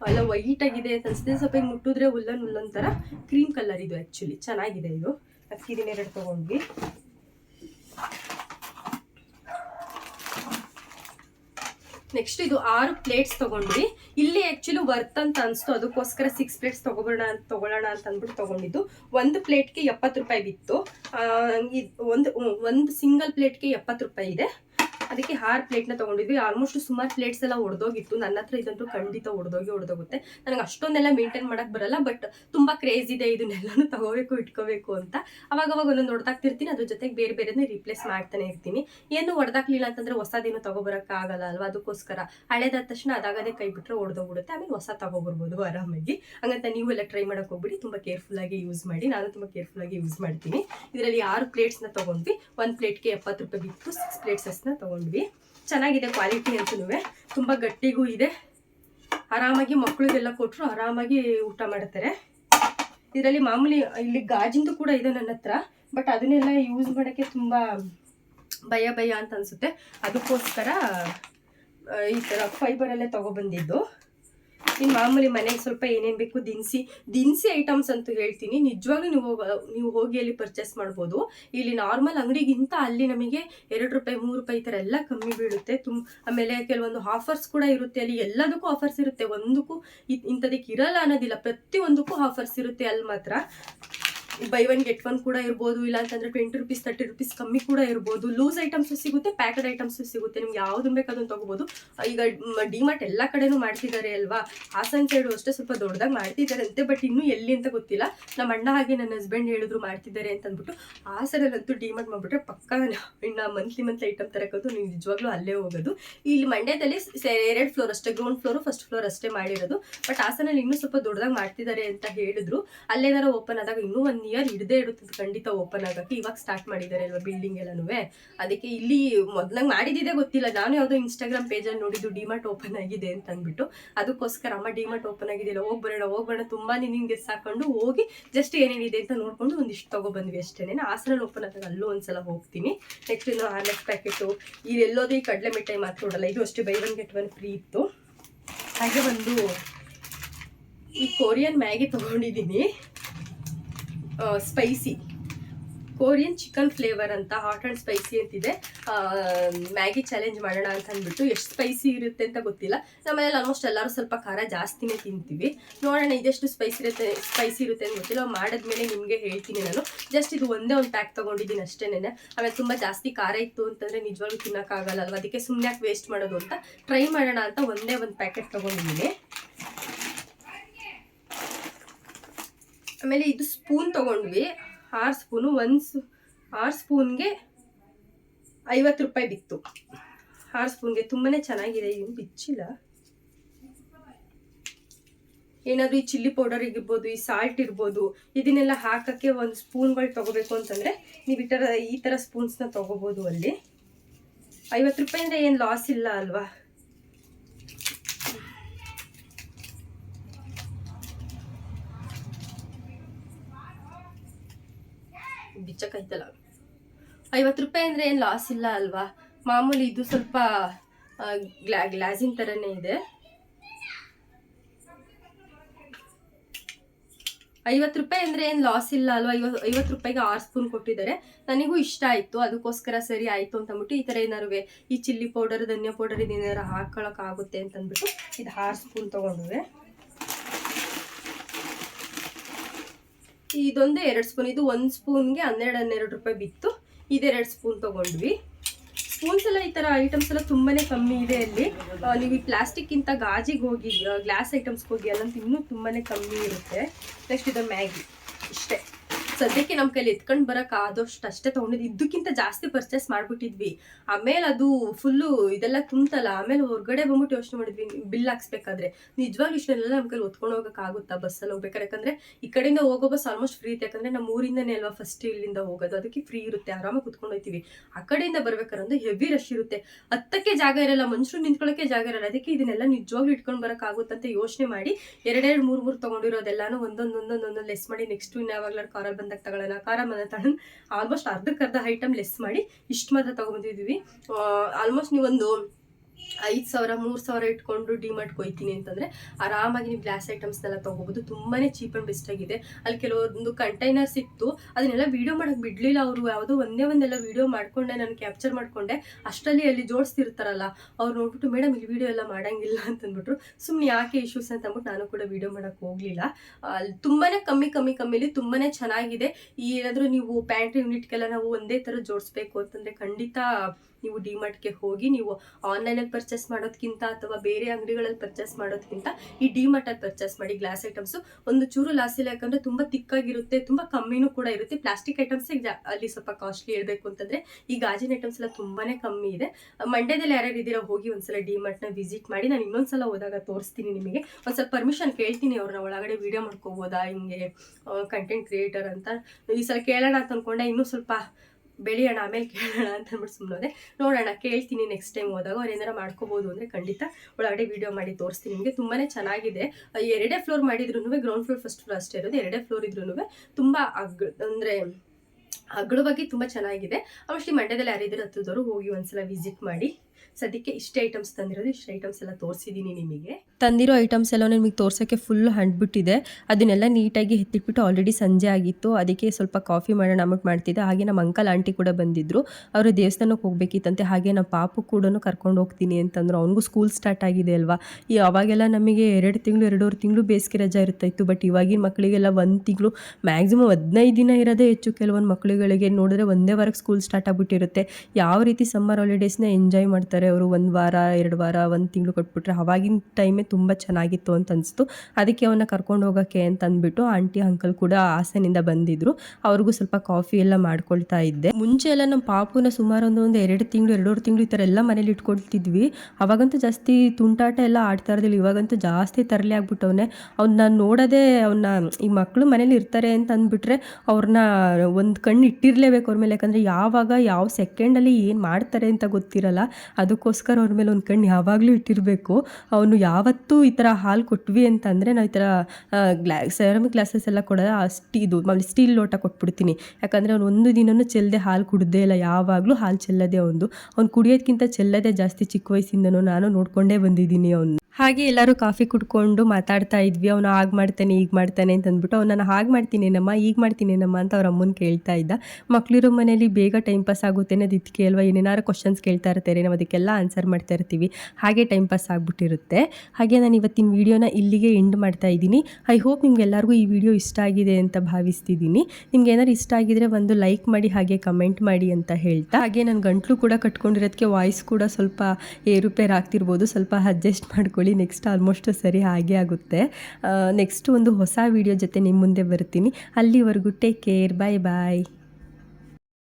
ಎಲ್ಲ ವೈಟ್ ಆಗಿದೆ ಅಂತ ಅನಿಸ್ತಿದೆ ಸ್ವಲ್ಪ ಹಿಂಗೆ ಮುಟ್ಟಿದ್ರೆ ಉಲ್ಲನ್ ಉಲ್ಲನ್ ಥರ ಕ್ರೀಮ್ ಕಲರ್ ಇದು ಆ್ಯಕ್ಚುಲಿ ಚೆನ್ನಾಗಿದೆ ಇದು. ಇದನ್ನ ಎರಡು ತೊಗೊಂಡ್ವಿ. ನೆಕ್ಸ್ಟ್ ಇದು ಆರು ಪ್ಲೇಟ್ಸ್ ತಗೊಂಡ್ವಿ. ಇಲ್ಲಿ ಆಕ್ಚುಲಿ ವರ್ತ್ ಅಂತ ಅನ್ಸ್ತು. ಅದಕ್ಕೋಸ್ಕರ ಸಿಕ್ಸ್ ಪ್ಲೇಟ್ಸ್ ತಗೊಬೋಣ ಅಂತ, ತಗೊಳ್ಳೋಣ ಅಂತ ಅಂದ್ಬಿಟ್ಟು ತಗೊಂಡಿದ್ದು. ಒಂದು ಪ್ಲೇಟ್ಗೆ ಎಪ್ಪತ್ತು ರೂಪಾಯಿ ಬಿತ್ತು. ಒಂದು ಒಂದು ಸಿಂಗಲ್ ಪ್ಲೇಟ್ಗೆ ಎಪ್ಪತ್ತು ರೂಪಾಯಿ ಇದೆ. ಅದಕ್ಕೆ ಆರು ಪ್ಲೇಟ್ನ ತೊಗೊಂಡಿದ್ವಿ. ಆಲ್ಮೋಸ್ಟ್ ಸುಮಾರು ಪ್ಲೇಟ್ಸ್ ಎಲ್ಲ ಒಡೆದೋಗಿತ್ತು. ನನ್ನ ಹತ್ರ ಇದಂತೂ ಖಂಡಿತ ಒಡೆದೋಗಿ ಒಡೆದೋಗುತ್ತೆ. ನನಗೆ ಅಷ್ಟೊಂದೆಲ್ಲ ಮೇಂಟೈನ್ ಮಾಡೋಕ್ಕೆ ಬರಲ್ಲ, ಬಟ್ ತುಂಬಾ ಕ್ರೇಜ್ ಇದೆ ಇದನ್ನೆಲ್ಲನೂ ತಗೋಬೇಕು, ಇಟ್ಕೋಬೇಕು ಅಂತ. ಅವಾಗ ಅವಾಗ ಒಂದೊಂದು ಹೊಡೆದಾಕ್ತಿರ್ತೀನಿ ಅದ್ರ ಜೊತೆಗೆ ಬೇರೆ ಬೇರೆನೇ ರಿಪ್ಲೇಸ್ ಮಾಡ್ತಾನೆ ಇರ್ತೀನಿ. ಏನು ಹೊಡೆದಾಕ್ಲಿಲ್ಲ ಅಂತಂದ್ರೆ ಹೊಸದೇನು ಆಗಲ್ಲ ಅಲ್ವಾ? ಅದಕ್ಕೋಸ್ಕರ. ಹಳೆದಾದ ತಕ್ಷಣ ಅದಾಗದೆ ಕೈ ಬಿಟ್ಟರೆ ಹೊಡೆದೋಗ್ಬಿಡುತ್ತೆ ಆಮೇಲೆ ಹೊಸ ತಗೋಬರ್ಬೋದು ಆರಾಮಾಗಿ. ಹಂಗಂತ ನೀವು ಎಲ್ಲ ಟ್ರೈ ಮಾಡೋಕೆ ಹೋಗ್ಬಿಡಿ. ತುಂಬಾ ಕೇರ್ಫುಲ್ ಆಗಿ ಯೂಸ್ ಮಾಡಿ. ನಾನು ತುಂಬಾ ಕೇರ್ಫುಲ್ ಆಗಿ ಯೂಸ್ ಮಾಡ್ತೀನಿ. ಇದರಲ್ಲಿ ಆರು ಪ್ಲೇಟ್ಸ್ನ ತಗೊಂಡ್ವಿ. ಒಂದು ಪ್ಲೇಟ್ಗೆ ಎಪ್ಪತ್ತು ರೂಪಾಯಿ ಬಿತ್ತು. ಸಿಕ್ಸ್ ಪ್ಲೇಟ್ಸಸ್ನ ತಗೊಂಡ್ವಿ. ಚೆನ್ನಾಗಿದೆ ಕ್ವಾಲಿಟಿ ಅಂತೂ ತುಂಬ ಗಟ್ಟಿಗೂ ಇದೆ. ಆರಾಮಾಗಿ ಮಕ್ಕಳಿಗೆಲ್ಲ ಕೊಟ್ಟರು ಆರಾಮಾಗಿ ಊಟ ಮಾಡ್ತಾರೆ. ಇದರಲ್ಲಿ ಮಾಮೂಲಿ ಇಲ್ಲಿ ಗಾಜಿಂದು ಕೂಡ ಇದೆ ನನ್ನ ಹತ್ರ ಬಟ್ ಅದನ್ನೆಲ್ಲ ಯೂಸ್ ಮಾಡೋಕ್ಕೆ ತುಂಬ ಭಯ ಭಯ ಅಂತ ಅನಿಸುತ್ತೆ. ಅದಕ್ಕೋಸ್ಕರ ಈ ಥರ ಫೈಬರಲ್ಲೇ ತೊಗೊಬಂದಿದ್ದು ಇನ್ನು ಮಾಮೂಲಿ ಮನೆಗೆ ಸ್ವಲ್ಪ ಏನೇನು ಬೇಕು ದಿನಸಿ ದಿನಸಿ ಐಟಮ್ಸ್ ಅಂತೂ ಹೇಳ್ತೀನಿ. ನಿಜವಾಗ್ಲೂ ನೀವು ನೀವು ಹೋಗಿ ಅಲ್ಲಿ ಪರ್ಚೇಸ್ ಮಾಡ್ಬೋದು. ಇಲ್ಲಿ ನಾರ್ಮಲ್ ಅಂಗಡಿಗಿಂತ ಅಲ್ಲಿ ನಮಗೆ ಎರಡು ರೂಪಾಯಿ, ಮೂರು ರೂಪಾಯಿ ಈ ಥರ ಎಲ್ಲ ಕಮ್ಮಿ ಬೀಳುತ್ತೆ. ತುಂಬ ಆಮೇಲೆ ಕೆಲವೊಂದು ಆಫರ್ಸ್ ಕೂಡ ಇರುತ್ತೆ. ಅಲ್ಲಿ ಎಲ್ಲದಕ್ಕೂ ಆಫರ್ಸ್ ಇರುತ್ತೆ. ಒಂದಕ್ಕೂ ಇಂಥದಕ್ಕೆ ಇರಲ್ಲ ಅನ್ನೋದಿಲ್ಲ. ಪ್ರತಿಯೊಂದಕ್ಕೂ ಆಫರ್ಸ್ ಇರುತ್ತೆ ಅಲ್ಲಿ ಮಾತ್ರ. ಬೈ ಒನ್ ಗೆಟ್ ಒನ್ ಕೂಡ ಇರ್ಬೋದು ಇಲ್ಲ ಅಂತಂದ್ರೆ ಟ್ವೆಂಟಿ ರುಪೀಸ್ ತರ್ಟಿ ರುಪೀಸ್ ಕಮ್ಮಿ ಕೂಡ ಇರ್ಬೋದು. ಲೂಸ್ ಐಟಮ್ಸ್ ಸಿಗುತ್ತೆ ಪ್ಯಾಕೆಡ್ ಐಟಮ್ಸ್ ಸಿಗುತ್ತೆ. ನಿಮ್ಗೆ ಯಾವ್ದು ಬೇಕು ಅದನ್ನ ತಗೋಬಹುದು ಈಗ ಡಿಮಾರ್ಟ್ ಎಲ್ಲ ಕಡೆನೂ ಮಾಡ್ತಿದ್ದಾರೆ ಅಲ್ವಾ? ಹಾಸನ್ ಸೈಡು ಅಷ್ಟೇ ಸ್ವಲ್ಪ ದೊಡ್ಡದಾಗಿ ಮಾಡ್ತಿದ್ದಾರೆ ಅಂತೆ ಬಟ್ ಇನ್ನೂ ಎಲ್ಲಿ ಅಂತ ಗೊತ್ತಿಲ್ಲ. ನಮ್ಮ ಅಣ್ಣ ಹಾಗೆ ನನ್ನ ಹಸ್ಬೆಂಡ್ ಹೇಳಿದ್ರು ಮಾಡ್ತಿದ್ದಾರೆ ಅಂತ ಅಂದ್ಬಿಟ್ಟು ಹಾಸನಲ್ಲಂತೂ ಡಿಮಾರ್ಟ್ ಮಾಡ್ಬಿಟ್ರೆ ಪಕ್ಕ ಇನ್ನು ಮಂತ್ಲಿ ಮಂತ್ಲಿ ಐಟಮ್ ತರಕೋದು ನೀವು ನಿಜವಾಗ್ಲೂ ಅಲ್ಲೇ ಹೋಗೋದು. ಇಲ್ಲಿ ಮಂಡ್ಯದಲ್ಲಿ ಎರಡು ಫ್ಲೋರ್ ಅಷ್ಟೇ ಗ್ರೌಂಡ್ ಫ್ಲೋರು ಫಸ್ಟ್ ಫ್ಲೋರ್ ಅಷ್ಟೇ ಮಾಡಿರೋದು. ಬಟ್ ಹಾಸನಲ್ಲಿ ಇನ್ನೂ ಸ್ವಲ್ಪ ದೊಡ್ಡದಾಗಿ ಮಾಡ್ತಿದ್ದಾರೆ ಅಂತ ಹೇಳಿದ್ರು. ಅಲ್ಲೇನಾರ ಓಪನ್ ಆದಾಗ ಇನ್ನೂ ಒನ್ ಇಯರ್ ಹಿಡದೇ ಇಡುತ್ತೆ ಖಂಡಿತ ಓಪನ್ ಆಗಕ್ಕೆ. ಇವಾಗ ಸ್ಟಾರ್ಟ್ ಮಾಡಿದ್ದಾರೆ ಅಲ್ವಾ ಬಿಲ್ಡಿಂಗ್ ಎಲ್ಲನೂ ಅದಕ್ಕೆ ಇಲ್ಲಿ ಮೊದ್ಲಂಗೆ ಮಾಡಿದ್ದಿದೆ ಗೊತ್ತಿಲ್ಲ. ನಾನು ಯಾವುದೋ ಇನ್ಸ್ಟಾಗ್ರಾಮ್ ಪೇಜಲ್ಲಿ ನೋಡಿದ್ದು ಡಿಮಾರ್ಟ್ ಓಪನ್ ಆಗಿದೆ ಅಂತ ಅಂದ್ಬಿಟ್ಟು. ಅದಕ್ಕೋಸ್ಕರ ಅಮ್ಮ ಡಿಮಾರ್ಟ್ ಓಪನ್ ಆಗಿದೆಯಲ್ಲ ಹೋಗಿ ಬರೋಣ ಹೋಗಿ ಬರೋಣ ತುಂಬಾ ನಿನ್ಗೆ ಸಾಕೊಂಡು ಹೋಗಿ ಜಸ್ಟ್ ಏನೇನಿದೆ ಅಂತ ನೋಡ್ಕೊಂಡು ಒಂದಿಷ್ಟು ತಗೊಬಂದ್ವಿ ಅಷ್ಟೇ ಹಾಸನಲ್ಲಿ ಓಪನ್ ಆದಾಗ ಅಲ್ಲೂ ಒಂದ್ಸಲ ಹೋಗ್ತೀನಿ. ನೆಕ್ಸ್ಟ್ ಇನ್ನು ಹಾರ್ಲೆಕ್ಸ್ ಪ್ಯಾಕೆಟು ಇದೆಲ್ಲೋದು ಈ ಕಡಲೆ ಮಿಠಾಯಿ ಮಾತ್ರ ನೋಡಲ್ಲ ಇದು ಅಷ್ಟೇ buy one get one free ಇತ್ತು. ಹಾಗೆ ಒಂದು ಈ ಕೊರಿಯನ್ ಮ್ಯಾಗಿ ತಗೊಂಡಿದ್ದೀನಿ. ಸ್ಪೈಸಿ ಕೊರಿಯನ್ ಚಿಕನ್ ಫ್ಲೇವರ್ ಅಂತ ಹಾಟ್ ಆ್ಯಂಡ್ ಸ್ಪೈಸಿ ಅಂತಿದೆ. ಮ್ಯಾಗಿ ಚಾಲೆಂಜ್ ಮಾಡೋಣ ಅಂತ ಅಂದ್ಬಿಟ್ಟು ಎಷ್ಟು ಸ್ಪೈಸಿ ಇರುತ್ತೆ ಅಂತ ಗೊತ್ತಿಲ್ಲ. ನಮ್ಮನೇಲಿ ಆಲ್ಮೋಸ್ಟ್ ಎಲ್ಲರೂ ಸ್ವಲ್ಪ ಖಾರ ಜಾಸ್ತಿನೇ ತಿಂತೀವಿ. ನೋಡೋಣ ಇದೆಷ್ಟು ಸ್ಪೈಸಿ ಇರುತ್ತೆ ಸ್ಪೈಸಿ ಇರುತ್ತೆ ಅಂತ ಗೊತ್ತಿಲ್ಲ. ಮಾಡಿದ್ಮೇಲೆ ನಿಮಗೆ ಹೇಳ್ತೀನಿ ನಾನು. ಜಸ್ಟ್ ಇದು ಒಂದೇ ಒಂದು ಪ್ಯಾಕ್ ತೊಗೊಂಡಿದ್ದೀನಿ ಅಷ್ಟೇನೆ. ಆಮೇಲೆ ತುಂಬ ಜಾಸ್ತಿ ಖಾರ ಇತ್ತು ಅಂತಂದರೆ ನಿಜವಾಗ್ಲೂ ತಿನ್ನೋಕ್ಕಾಗಲ್ಲ ಅದಕ್ಕೆ ಸುಮ್ಮನೆ ವೇಸ್ಟ್ ಮಾಡೋದು ಅಂತ ಟ್ರೈ ಮಾಡೋಣ ಅಂತ ಒಂದೇ ಒಂದು ಪ್ಯಾಕೆಟ್ ತೊಗೊಂಡಿದ್ದೀನಿ. ಆಮೇಲೆ ಇದು ಸ್ಪೂನ್ ತಗೊಂಡ್ವಿ. ಆರು ಸ್ಪೂನು, ಒಂದು ಆರು ಸ್ಪೂನ್ಗೆ ಐವತ್ತು ರೂಪಾಯಿ ಬಿತ್ತು. ಆರು ಸ್ಪೂನ್ಗೆ ತುಂಬಾ ಚೆನ್ನಾಗಿದೆ, ಏನು ಬಿಚ್ಚಿಲ್ಲ. ಏನಾದರೂ ಈ ಚಿಲ್ಲಿ ಪೌಡರ್ ಇರ್ಬೋದು, ಈ ಸಾಲ್ಟ್ ಇರ್ಬೋದು, ಇದನ್ನೆಲ್ಲ ಹಾಕೋಕ್ಕೆ ಒಂದು ಸ್ಪೂನ್ಗಳು ತಗೋಬೇಕು ಅಂತಂದರೆ ನೀವು ಈ ಥರ ಈ ಥರ ಸ್ಪೂನ್ಸ್ನ ತೊಗೋಬೋದು ಅಲ್ಲಿ. ಐವತ್ತು ರೂಪಾಯಿ ಅಂದರೆ ಏನು ಲಾಸ್ ಇಲ್ಲ ಅಲ್ವಾ? ಬಿಚ್ಚಕ್ಕೈತಲ್ಲ ಐವತ್ತು ರೂಪಾಯಿ ಅಂದರೆ ಏನು ಲಾಸ್ ಇಲ್ಲ ಅಲ್ವಾ? ಮಾಮೂಲಿ ಇದು ಸ್ವಲ್ಪ ಗ್ಲಾ, ಗ್ಲಾಸಿನ ಥರನೇ ಇದೆ. ಐವತ್ತು ರೂಪಾಯಿ ಅಂದರೆ ಏನು ಲಾಸ್ ಇಲ್ಲ ಅಲ್ವಾ? ಐವತ್ತು ಐವತ್ತು ರೂಪಾಯಿಗೆ ಆರು ಸ್ಪೂನ್ ಕೊಟ್ಟಿದ್ದಾರೆ. ನನಗೂ ಇಷ್ಟ ಆಯಿತು. ಅದಕ್ಕೋಸ್ಕರ ಸರಿ ಆಯಿತು ಅಂತ ಅಂದ್ಬಿಟ್ಟು ಈ ಥರ ಏನಾರು ಈ ಚಿಲ್ಲಿ ಪೌಡರ್, ಧನಿಯಾ ಪೌಡರ್ ಇದೇನಾರು ಹಾಕೊಳ್ಳೋಕ್ಕಾಗುತ್ತೆ ಅಂತ ಅಂದ್ಬಿಟ್ಟು ಇದು ಆರು ಸ್ಪೂನ್ ತೊಗೊಂಡ್ರೆ ಇದೊಂದು ಎರಡು ಸ್ಪೂನ್. ಇದು ಒಂದು ಸ್ಪೂನ್ಗೆ ಹನ್ನೆರಡು ಹನ್ನೆರಡು ರೂಪಾಯಿ ಬಿತ್ತು. ಇದೆರಡು ಸ್ಪೂನ್ ತೊಗೊಂಡ್ವಿ. ಸ್ಪೂನ್ಸ್ ಎಲ್ಲ ಈ ಥರ ಐಟಮ್ಸ್ ಎಲ್ಲ ತುಂಬಾ ಕಮ್ಮಿ ಇದೆ ಅಲ್ಲಿ. ನೀವು ಈ ಪ್ಲಾಸ್ಟಿಕ್ಕಿಂತ ಗಾಜಿಗೆ ಹೋಗಿ ಗ್ಲಾಸ್ ಐಟಮ್ಸ್ಗೆ ಹೋಗಿ ಅಲ್ಲಂತೂ ಇನ್ನೂ ತುಂಬಾ ಕಮ್ಮಿ ಇರುತ್ತೆ. ನೆಕ್ಸ್ಟ್ ಇದು ಮ್ಯಾಗಿ ಇಷ್ಟೇ. ಸದ್ಯಕ್ಕೆ ನಮ್ಮ ಕೈಲಿ ಎತ್ಕೊಂಡು ಬರಕ್ ಆದಷ್ಟು ಅಷ್ಟೇ ತೊಗೊಂಡಿದ್ವಿ ಇದಕ್ಕಿಂತ ಜಾಸ್ತಿ ಪರ್ಚೇಸ್ ಮಾಡ್ಬಿಟ್ಟಿದ್ವಿ. ಆಮೇಲೆ ಅದು ಫುಲ್ಲು ಇದೆಲ್ಲ ತುಂಬ್ತಲ್ಲ, ಆಮೇಲೆ ಹೊರಗಡೆ ಬಂದ್ಬಿಟ್ಟು ಯೋಚನೆ ಮಾಡಿದ್ವಿ ಬಿಲ್ ಹಾಕ್ಸ್ಬೇಕಾದ್ರೆ. ನಿಜವಾಗ್ಲೂ ಇಷ್ಟೆಲ್ಲ ನಮ್ಮ ಕೈಲಿ ಹೊತ್ಕೊಂಡು ಹೋಗಕ್ ಆಗುತ್ತಾ ಬಸ್ಸಲ್ಲಿ ಹೋಗ್ಬೇಕಾದ್ರೆ? ಯಾಕಂದ್ರೆ ಈ ಕಡೆಯಿಂದ ಹೋಗೋ ಬಸ್ ಆಲ್ಮೋಸ್ಟ್ ಫ್ರೀ ಇತ್ತು. ಯಾಕಂದ್ರೆ ನಮ್ಮ ಊರಿಂದನೇ ಅಲ್ವಾ ಫಸ್ಟ್ ಇಲ್ಲಿಂದ ಹೋಗೋದು. ಅದಕ್ಕೆ ಫ್ರೀ ಇರುತ್ತೆ. ಆರಾಮಾಗಿ ಕುತ್ಕೊಂಡು ಹೋಗ್ತೀವಿ ಆ ಕಡೆಯಿಂದ ಬರ್ಬೇಕಾದ್ರೆ ಹೆವಿ ರಶ್ ಇರುತ್ತೆ. ಹತ್ತಕ್ಕೆ ಜಾಗ ಇರಲ್ಲ ಮನುಷ್ಯರು ನಿಂತ್ಕೊಳ್ಳೋಕೆ ಜಾಗ ಇರಲ್ಲ. ಅದಕ್ಕೆ ಇದನ್ನೆಲ್ಲ ನಿಜವಾಗ್ಲೂ ಇಟ್ಕೊಂಡು ಬರೋಕ್ಕಾಗುತ್ತಂತ ಯೋಚನೆ ಮಾಡಿ ಎರಡೆರಡು ಮೂರು ಮೂರು ತಗೊಂಡಿರೋದೆಲ್ಲಾನು ಒಂದೊಂದು ಒಂದೊಂದು ಒಂದೊಂದು ಲೆಸ್ ಮಾಡಿ ನೆಕ್ಸ್ಟ್ ಇನ್ನು ಕಾರ್ ಕಾರಲ್ಲಿ ಬಂದಾಗ ತಗೊಳ್ಳಲ್ಲ ಖಾರ ಮಾತ್ರ ತಗೊಂಡು ಆಲ್ಮೋಸ್ಟ್ ಅರ್ಧಕ್ಕರ್ಧ ಐಟಮ್ ಲೆಸ್ ಮಾಡಿ ಇಷ್ಟು ಮಾತ್ರ ತಗೊಂಡಿದ್ವಿ ಆಲ್ಮೋಸ್ಟ್ ನೀವೊಂದು ಐದು ಸಾವಿರ, ಮೂರು ಸಾವಿರ ಇಟ್ಕೊಂಡು ಡಿಮಾರ್ಟ್ ಕೊಯ್ತೀನಿ ಅಂತಂದ್ರೆ ಆರಾಮಾಗಿ ನೀವು ಗ್ಲಾಸ್ ಐಟಮ್ಸ್ನೆಲ್ಲ ತಗೋಬಹುದು ತುಂಬಾನೇ ಚೀಪ್ ಆ್ಯಂಡ್ ಬೆಸ್ಟ್ ಆಗಿದೆ. ಅಲ್ಲಿ ಕೆಲವೊಂದು ಕಂಟೈನರ್ಸ್ ಇತ್ತು. ಅದನ್ನೆಲ್ಲ ವಿಡಿಯೋ ಮಾಡಕ್ ಬಿಡ್ಲಿಲ್ಲ ಅವರು. ಯಾವುದೋ ಒಂದೇ ಒಂದೆಲ್ಲ ವಿಡಿಯೋ ಮಾಡ್ಕೊಂಡೆ, ನಾನು ಕ್ಯಾಪ್ಚರ್ ಮಾಡ್ಕೊಂಡೆ. ಅಷ್ಟರಲ್ಲಿ ಅಲ್ಲಿ ಜೋಡಿಸ್ತಿರ್ತಾರಲ್ಲ, ಅವ್ರು ನೋಡ್ಬಿಟ್ಟು ಮೇಡಮ್ ಇಲ್ಲಿ ವಿಡಿಯೋ ಎಲ್ಲ ಮಾಡಂಗಿಲ್ಲ ಅಂತಂದ್ಬಿಟ್ರು. ಸುಮ್ಮನೆ ಯಾಕೆ ಇಶ್ಯೂಸ್ ಅಂತ ಅಂದ್ಬಿಟ್ಟು ನಾನು ಕೂಡ ವಿಡಿಯೋ ಮಾಡೋಕೆ ಹೋಗಲಿಲ್ಲ. ಅಲ್ಲಿ ತುಂಬಾನೇ ಕಮ್ಮಿ ಕಮ್ಮಿ, ಕಮ್ಮಿಲಿ ತುಂಬಾನೇ ಚೆನ್ನಾಗಿದೆ. ಏನಾದರೂ ನೀವು ಪ್ಯಾಂಟ್ರಿ ಯೂನಿಟ್ಗೆಲ್ಲ ನಾವು ಒಂದೇ ಥರ ಜೋಡಿಸ್ಬೇಕು ಅಂತಂದ್ರೆ ಖಂಡಿತ ನೀವು ಡಿಮಾರ್ಟ್ಗೆ ಹೋಗಿ ನೀವು ಆನ್ಲೈನಲ್ಲಿ ಪರ್ಚೇಸ್ ಮಾಡೋದಕ್ಕಿಂತ ಅಥವಾ ಬೇರೆ ಅಂಗಡಿಗಳಲ್ಲಿ ಪರ್ಚೇಸ್ ಮಾಡೋದಕ್ಕಿಂತ ಈ ಡಿಮಾರ್ಟಲ್ಲಿ ಪರ್ಚೇಸ್ ಮಾಡಿ ಗ್ಲಾಸ್ ಐಟಮ್ಸು ಒಂದು ಚೂರು ಲಾಸ್ ಇಲ್ಲ ಯಾಕಂದ್ರೆ ತುಂಬ ತಿಕ್ಕಾಗಿರುತ್ತೆ, ತುಂಬ ಕಮ್ಮಿನೂ ಕೂಡ ಇರುತ್ತೆ. ಪ್ಲಾಸ್ಟಿಕ್ ಐಟಮ್ಸ್ ಅಲ್ಲಿ ಸ್ವಲ್ಪ ಕಾಸ್ಟ್ಲಿ ಹೇಳ್ಬೇಕು ಅಂತಂದ್ರೆ ಈ ಗಾಜಿನ ಐಟಮ್ಸ್ ಎಲ್ಲ ತುಂಬಾನೇ ಕಮ್ಮಿ ಇದೆ. ಮಂಡ್ಯದಲ್ಲಿ ಯಾರ್ಯಾರು ಇದ್ದೀರಾ ಹೋಗಿ ಒಂದ್ಸಲ ಡಿಮಾರ್ಟ್ನ ವಿಸಿಟ್ ಮಾಡಿ, ನಾನು ಇನ್ನೊಂದ್ಸಲ ಹೋದಾಗ ತೋರಿಸ್ತೀನಿ ನಿಮಗೆ. ಒಂದ್ಸಲ ಪರ್ಮಿಷನ್ ಕೇಳ್ತೀನಿ ಅವ್ರನ್ನ ಒಳಗಡೆ ವಿಡಿಯೋ ಮಾಡ್ಕೋಬೋದಾ, ಹಿಂಗೆ ಕಂಟೆಂಟ್ ಕ್ರಿಯೇಟರ್ ಅಂತ. ಈ ಸಲ ಕೇಳೋಣ ಅಂತ ಅನ್ಕೊಂಡೆ, ಇನ್ನೂ ಸ್ವಲ್ಪ ಬೆಳೆಯೋಣ, ಆಮೇಲೆ ಕೇಳೋಣ ಅಂತ ಅಂದ್ಬಿಟ್ಟು ಸುಮ್ಮನೆ ನೋಡೋಣ, ಕೇಳ್ತೀನಿ ನೆಕ್ಸ್ಟ್ ಟೈಮ್ ಹೋದಾಗ ಅವ್ರು ಏನಾರ ಮಾಡ್ಕೋಬೋದು ಅಂದರೆ ಖಂಡಿತ ಒಳಗಡೆ ವಿಡಿಯೋ ಮಾಡಿ ತೋರಿಸ್ತೀನಿ ನಿಮಗೆ. ತುಂಬಾ ಚೆನ್ನಾಗಿದೆ. ಎರಡೇ ಫ್ಲೋರ್ ಮಾಡಿದ್ರು ಗ್ರೌಂಡ್ ಫ್ಲೋರ್ ಫಸ್ಟ್ ಫ್ಲೋರ್ ಅಷ್ಟೇ ಇರೋದು. ಎರಡೇ ಫ್ಲೋರ್ ಇದ್ರೂ ತುಂಬ ಅಗ್ ಅಂದರೆ ಅಗಲವಾಗಿ ತುಂಬ ಚೆನ್ನಾಗಿದೆ. ಅವಶ್ಯ ಮಂಡ್ಯದಲ್ಲಿ ಯಾರಿದ್ರೆ ಹತ್ತದವರು ಹೋಗಿ ಒಂದ್ಸಲ ವಿಸಿಟ್ ಮಾಡಿ. ಸದ್ಯಕ್ಕೆ ಇಷ್ಟೇ ಐಟಮ್ಸ್ ತಂದಿರೋದು, ಇಷ್ಟು ಐಟಮ್ಸ್ ಎಲ್ಲ ತೋರಿಸಿದ್ದೀನಿ ನಿಮಗೆ. ತಂದಿರೋ ಐಟಮ್ಸ್ ಎಲ್ಲ ನಿಮಗೆ ತೋರ್ಸೋಕ್ಕೆ ಫುಲ್ ಹಂಡ್ಬಿಟ್ಟಿದೆ ಅದನ್ನೆಲ್ಲ ನೀಟಾಗಿ ಎತ್ತಿಟ್ಬಿಟ್ಟು ಆಲ್ರೆಡಿ ಸಂಜೆ ಆಗಿತ್ತು. ಅದಕ್ಕೆ ಸ್ವಲ್ಪ ಕಾಫಿ ಮಾಡೋಣ ಅಂದ್ಬಿಟ್ಟು ಮಾಡ್ತಿದ್ದೆ. ಹಾಗೆ ನಮ್ಮ ಅಂಕಲ್ ಆಂಟಿ ಕೂಡ ಬಂದಿದ್ದರು ಅವರು ದೇವಸ್ಥಾನಕ್ಕೆ ಹೋಗ್ಬೇಕಿತ್ತಂತೆ. ಹಾಗೆ ನಮ್ಮ ಪಾಪು ಕೂಡ ಕರ್ಕೊಂಡು ಹೋಗ್ತೀನಿ ಅಂತಂದ್ರು. ಅವನಿಗೂ ಸ್ಕೂಲ್ ಸ್ಟಾರ್ಟ್ ಆಗಿದೆ ಅಲ್ವಾ? ಈ ಅವಾಗೆಲ್ಲ ನಮಗೆ ಎರಡು ತಿಂಗಳು, ಎರಡೂವರೆ ತಿಂಗಳು ಬೇಸಿಗೆ ರಜಾ ಇರ್ತಾಯಿತ್ತು. ಬಟ್ ಇವಾಗಿನ ಮಕ್ಕಳಿಗೆಲ್ಲ ಒಂದು ತಿಂಗಳು ಮ್ಯಾಕ್ಸಿಮಮ್ ಹದಿನೈದು ದಿನ ಇರೋದೇ ಹೆಚ್ಚು. ಕೆಲವೊಂದು ಮಕ್ಕಳುಗಳಿಗೆ ನೋಡಿದ್ರೆ ಒಂದೇ ವಾರಕ್ಕೆ ಸ್ಕೂಲ್ ಸ್ಟಾರ್ಟ್ ಆಗಿಬಿಟ್ಟಿರುತ್ತೆ. ಯಾವ ರೀತಿ ಸಮ್ಮರ್ ಹಾಲಿಡೇಸ್ನ ಎಂಜಾಯ್ ಮಾಡ್ತಾರೆ? ಅವರು ಒಂದು ವಾರ, ಎರಡು ವಾರ, ಒಂದು ತಿಂಗಳು ಕೊಟ್ಬಿಟ್ರೆ. ಅವಾಗಿನ ಟೈಮೇ ತುಂಬ ಚೆನ್ನಾಗಿತ್ತು ಅಂತ ಅನಿಸ್ತು. ಅದಕ್ಕೆ ಅವನ್ನ ಕರ್ಕೊಂಡು ಹೋಗೋಕ್ಕೆ ಅಂತ ಅಂದ್ಬಿಟ್ಟು ಆಂಟಿ, ಅಂಕಲ್ ಕೂಡ ಹಾಸನಿಂದ ಬಂದಿದ್ರು. ಅವ್ರಿಗೂ ಸ್ವಲ್ಪ ಕಾಫಿ ಎಲ್ಲ ಮಾಡ್ಕೊಳ್ತಾ ಇದ್ದೆ. ಮುಂಚೆ ಎಲ್ಲ ನಮ್ಮ ಪಾಪುನ ಸುಮಾರು ಒಂದು ಒಂದು ಎರಡು ತಿಂಗಳು ಎರಡೂರು ತಿಂಗಳು ಈ ಥರ ಎಲ್ಲ ಮನೇಲಿ ಇಟ್ಕೊಳ್ತಿದ್ವಿ. ಅವಾಗಂತೂ ಜಾಸ್ತಿ ತುಂಟಾಟ ಎಲ್ಲ ಆಡ್ತಾ ಇರ್ದಿಲ್ಲ ಇವಾಗಂತೂ ಜಾಸ್ತಿ ತರಲೆ ಆಗ್ಬಿಟ್ಟವನೆ. ಅವ್ನ ನೋಡೋದೇ ಅವನ್ನ ಈ ಮಕ್ಕಳು ಮನೇಲಿ ಇರ್ತಾರೆ ಅಂತ ಅಂದ್ಬಿಟ್ರೆ ಅವ್ರನ್ನ ಒಂದು ಕಣ್ಣು ಇಟ್ಟಿರಲೇಬೇಕು ಅವ್ರ ಮೇಲೆ. ಯಾಕಂದರೆ ಯಾವಾಗ, ಯಾವ ಸೆಕೆಂಡಲ್ಲಿ ಏನು ಮಾಡ್ತಾರೆ ಅಂತ ಗೊತ್ತಿರಲ್ಲ. ಅದಕ್ಕೋಸ್ಕರ ಅವ್ರ ಮೇಲೆ ಒಂದು ಕಣ್ಣು ಯಾವಾಗಲೂ ಇಟ್ಟಿರಬೇಕು. ಅವನು ಯಾವತ್ತೂ ಈ ಥರ ಹಾಲು ಕೊಟ್ವಿ ಅಂತಂದರೆ ನಾವು ಈ ಥರ ಗ್ಲಾ ಸೆರಾಮಿಕ್ ಗ್ಲಾಸಸ್ ಎಲ್ಲ ಕೊಡೋದು ಅಷ್ಟು ಇದು ಮಾಮೂಲಿ ಸ್ಟೀಲ್ ಲೋಟ ಕೊಟ್ಬಿಡ್ತೀನಿ. ಯಾಕಂದರೆ ಅವ್ನು ಒಂದು ದಿನವೂ ಚೆಲ್ಲದೆ ಹಾಲು ಕುಡ್ದೇ ಇಲ್ಲ, ಯಾವಾಗಲೂ ಹಾಲು ಚೆಲ್ಲದೆ ಅವನು. ಅವ್ನು ಕುಡಿಯೋದಕ್ಕಿಂತ ಚೆಲ್ಲದೆ ಜಾಸ್ತಿ ಚಿಕ್ಕ ವಯಸ್ಸಿಂದನೂ ನಾನು ನೋಡ್ಕೊಂಡೇ ಬಂದಿದ್ದೀನಿ ಅವ್ನು. ಹಾಗೆ ಎಲ್ಲರೂ ಕಾಫಿ ಕುಡ್ಕೊಂಡು ಮಾತಾಡ್ತಾ ಇದ್ವಿ. ಅವನು ಹಾಗೆ ಮಾಡ್ತಾನೆ ಈಗ ಮಾಡ್ತಾನೆ ಅಂತ ಅಂದ್ಬಿಟ್ಟು ಅವ್ನು ನಾನು ಹಾಗೆ ಮಾಡ್ತೀನೇನಮ್ಮ ಈಗ ಮಾಡ್ತೀನೇನಮ್ಮ ಅಂತ ಅವ್ರ ಅಮ್ಮನ ಕೇಳ್ತಾ ಇದ್ದ. ಮಕ್ಳಿರೋ ಮನೇಲಿ ಬೇಗ ಟೈಮ್ ಪಾಸ್ ಆಗುತ್ತೆ ಅನ್ನೋದು ಇದಕ್ಕೆ ಅಲ್ವಾ? ಏನೇನಾರು ಕ್ವಶನ್ಸ್ ಕೇಳ್ತಾ ಇರ್ತಾರೆ, ನಾವು ಅದಕ್ಕೆಲ್ಲ ಆನ್ಸರ್ ಮಾಡ್ತಾ ಇರ್ತೀವಿ. ಹಾಗೆ ಟೈಮ್ ಪಾಸ್ ಆಗಿಬಿಟ್ಟಿರುತ್ತೆ. ಹಾಗೆ ನಾನು ಇವತ್ತಿನ ವಿಡಿಯೋನ ಇಲ್ಲಿಗೆ ಎಂಡ್ ಮಾಡ್ತಾ ಇದ್ದೀನಿ. ಐ ಹೋಪ್ ನಿಮ್ಗೆ ಎಲ್ಲರಿಗೂ ಈ ವಿಡಿಯೋ ಇಷ್ಟ ಆಗಿದೆ ಅಂತ ಭಾವಿಸ್ತಿದ್ದೀನಿ. ನಿಮ್ಗೆ ಏನಾರು ಇಷ್ಟ ಆಗಿದ್ರೆ ಒಂದು ಲೈಕ್ ಮಾಡಿ, ಹಾಗೆ ಕಮೆಂಟ್ ಮಾಡಿ ಅಂತ ಹೇಳ್ತಾ. ಹಾಗೆ ನನ್ನ ಗಂಟ್ಲು ಕೂಡ ಕಟ್ಕೊಂಡಿರೋದಕ್ಕೆ ವಾಯ್ಸ್ ಕೂಡ ಸ್ವಲ್ಪ ಏರುಪೇರು ಆಗ್ತಿರ್ಬೋದು ಸ್ವಲ್ಪ ಅಡ್ಜಸ್ಟ್ ಮಾಡ್ಕೊಳ್ಳಿ. ನೆಕ್ಸ್ಟ್ ಆಲ್ಮೋಸ್ಟ್ ಸರಿ ಹಾಗೆ ಆಗುತ್ತೆ. ನೆಕ್ಸ್ಟ್ ಒಂದು ಹೊಸ ವಿಡಿಯೋ ಜೊತೆ ನಿಮ್ಮ ಮುಂದೆ ಬರ್ತೀನಿ. ಅಲ್ಲಿವರೆಗೂ ಟೇಕ್ ಕೇರ್ ಬಾಯ್ ಬಾಯ್